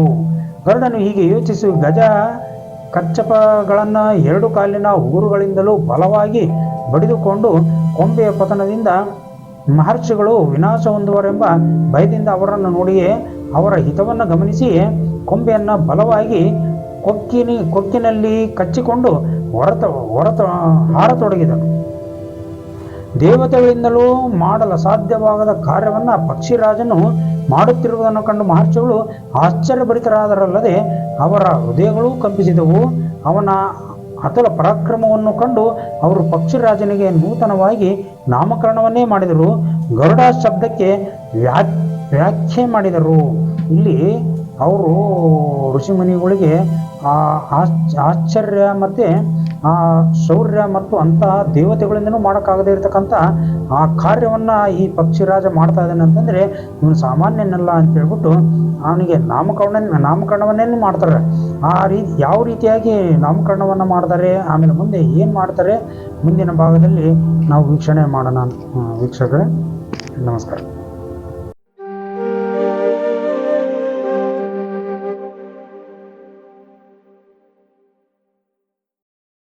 ಗರುಡನು ಹೀಗೆ ಯೋಚಿಸಿ ಗಜ ಕಚ್ಚಪಗಳನ್ನು ಎರಡು ಕಾಲಿನ ಊರುಗಳಿಂದಲೂ ಬಲವಾಗಿ ಬಡಿದುಕೊಂಡು ಕೊಂಬೆಯ ಪತನದಿಂದ ಮಹರ್ಷಿಗಳು ವಿನಾಶ ಹೊಂದುವರೆಂಬ ಭಯದಿಂದ ಅವರನ್ನು ನೋಡಿಯೇ ಅವರ ಹಿತವನ್ನು ಗಮನಿಸಿ ಕೊಂಬೆಯನ್ನು ಬಲವಾಗಿ ಕೊಕ್ಕಿನಿ, ಕೊಕ್ಕಿನಲ್ಲಿ ಕಚ್ಚಿಕೊಂಡು ಹೊರತ ಹೊರತ ಹಾರತೊಡಗಿದನು. ದೇವತೆಗಳಿಂದಲೂ ಮಾಡಲು ಸಾಧ್ಯವಾಗದ ಕಾರ್ಯವನ್ನು ಪಕ್ಷಿರಾಜನು ಮಾಡುತ್ತಿರುವುದನ್ನು ಕಂಡು ಮಹರ್ಷಿಗಳು ಆಶ್ಚರ್ಯಭರಿತರಾದರಲ್ಲದೆ ಅವರ ಹೃದಯಗಳೂ ಕಂಪಿಸಿದವು. ಅವನ ಅತಲ ಪರಾಕ್ರಮವನ್ನು ಕಂಡು ಅವರು ಪಕ್ಷಿರಾಜನಿಗೆ ನೂತನವಾಗಿ ನಾಮಕರಣವನ್ನೇ ಮಾಡಿದರು. ಗರುಡ ಶಬ್ದಕ್ಕೆ ವ್ಯಾ ವ್ಯಾಖ್ಯೆ ಮಾಡಿದರು. ಇಲ್ಲಿ ಅವರು ಋಷಿಮುನಿಗಳಿಗೆ ಆ ಆಶ್ಚ- ಆಶ್ಚರ್ಯ ಮತ್ತು ಆ ಶೌರ್ಯ ಮತ್ತು ಅಂತಹ ದೇವತೆಗಳಿಂದನೂ ಮಾಡೋಕ್ಕಾಗದೇ ಇರತಕ್ಕಂಥ ಆ ಕಾರ್ಯವನ್ನು ಈ ಪಕ್ಷಿರಾಜ ಮಾಡ್ತಾ ಇದ್ದಾನೆ ಅಂತಂದರೆ ಇವನು ಸಾಮಾನ್ಯನಲ್ಲ ಅಂತ ಹೇಳ್ಬಿಟ್ಟು ಅವನಿಗೆ ನಾಮಕರಣ ನಾಮಕರಣವನ್ನೇ ಮಾಡ್ತಾರೆ. ಆ ರೀತಿ ಯಾವ ರೀತಿಯಾಗಿ ನಾಮಕರಣವನ್ನು ಮಾಡ್ತಾರೆ ಆಮೇಲೆ ಮುಂದೆ ಏನು ಮಾಡ್ತಾರೆ ಮುಂದಿನ ಭಾಗದಲ್ಲಿ ನಾವು ವೀಕ್ಷಣೆ ಮಾಡೋಣ ಆ, ವೀಕ್ಷಕರೇ ನಮಸ್ಕಾರ.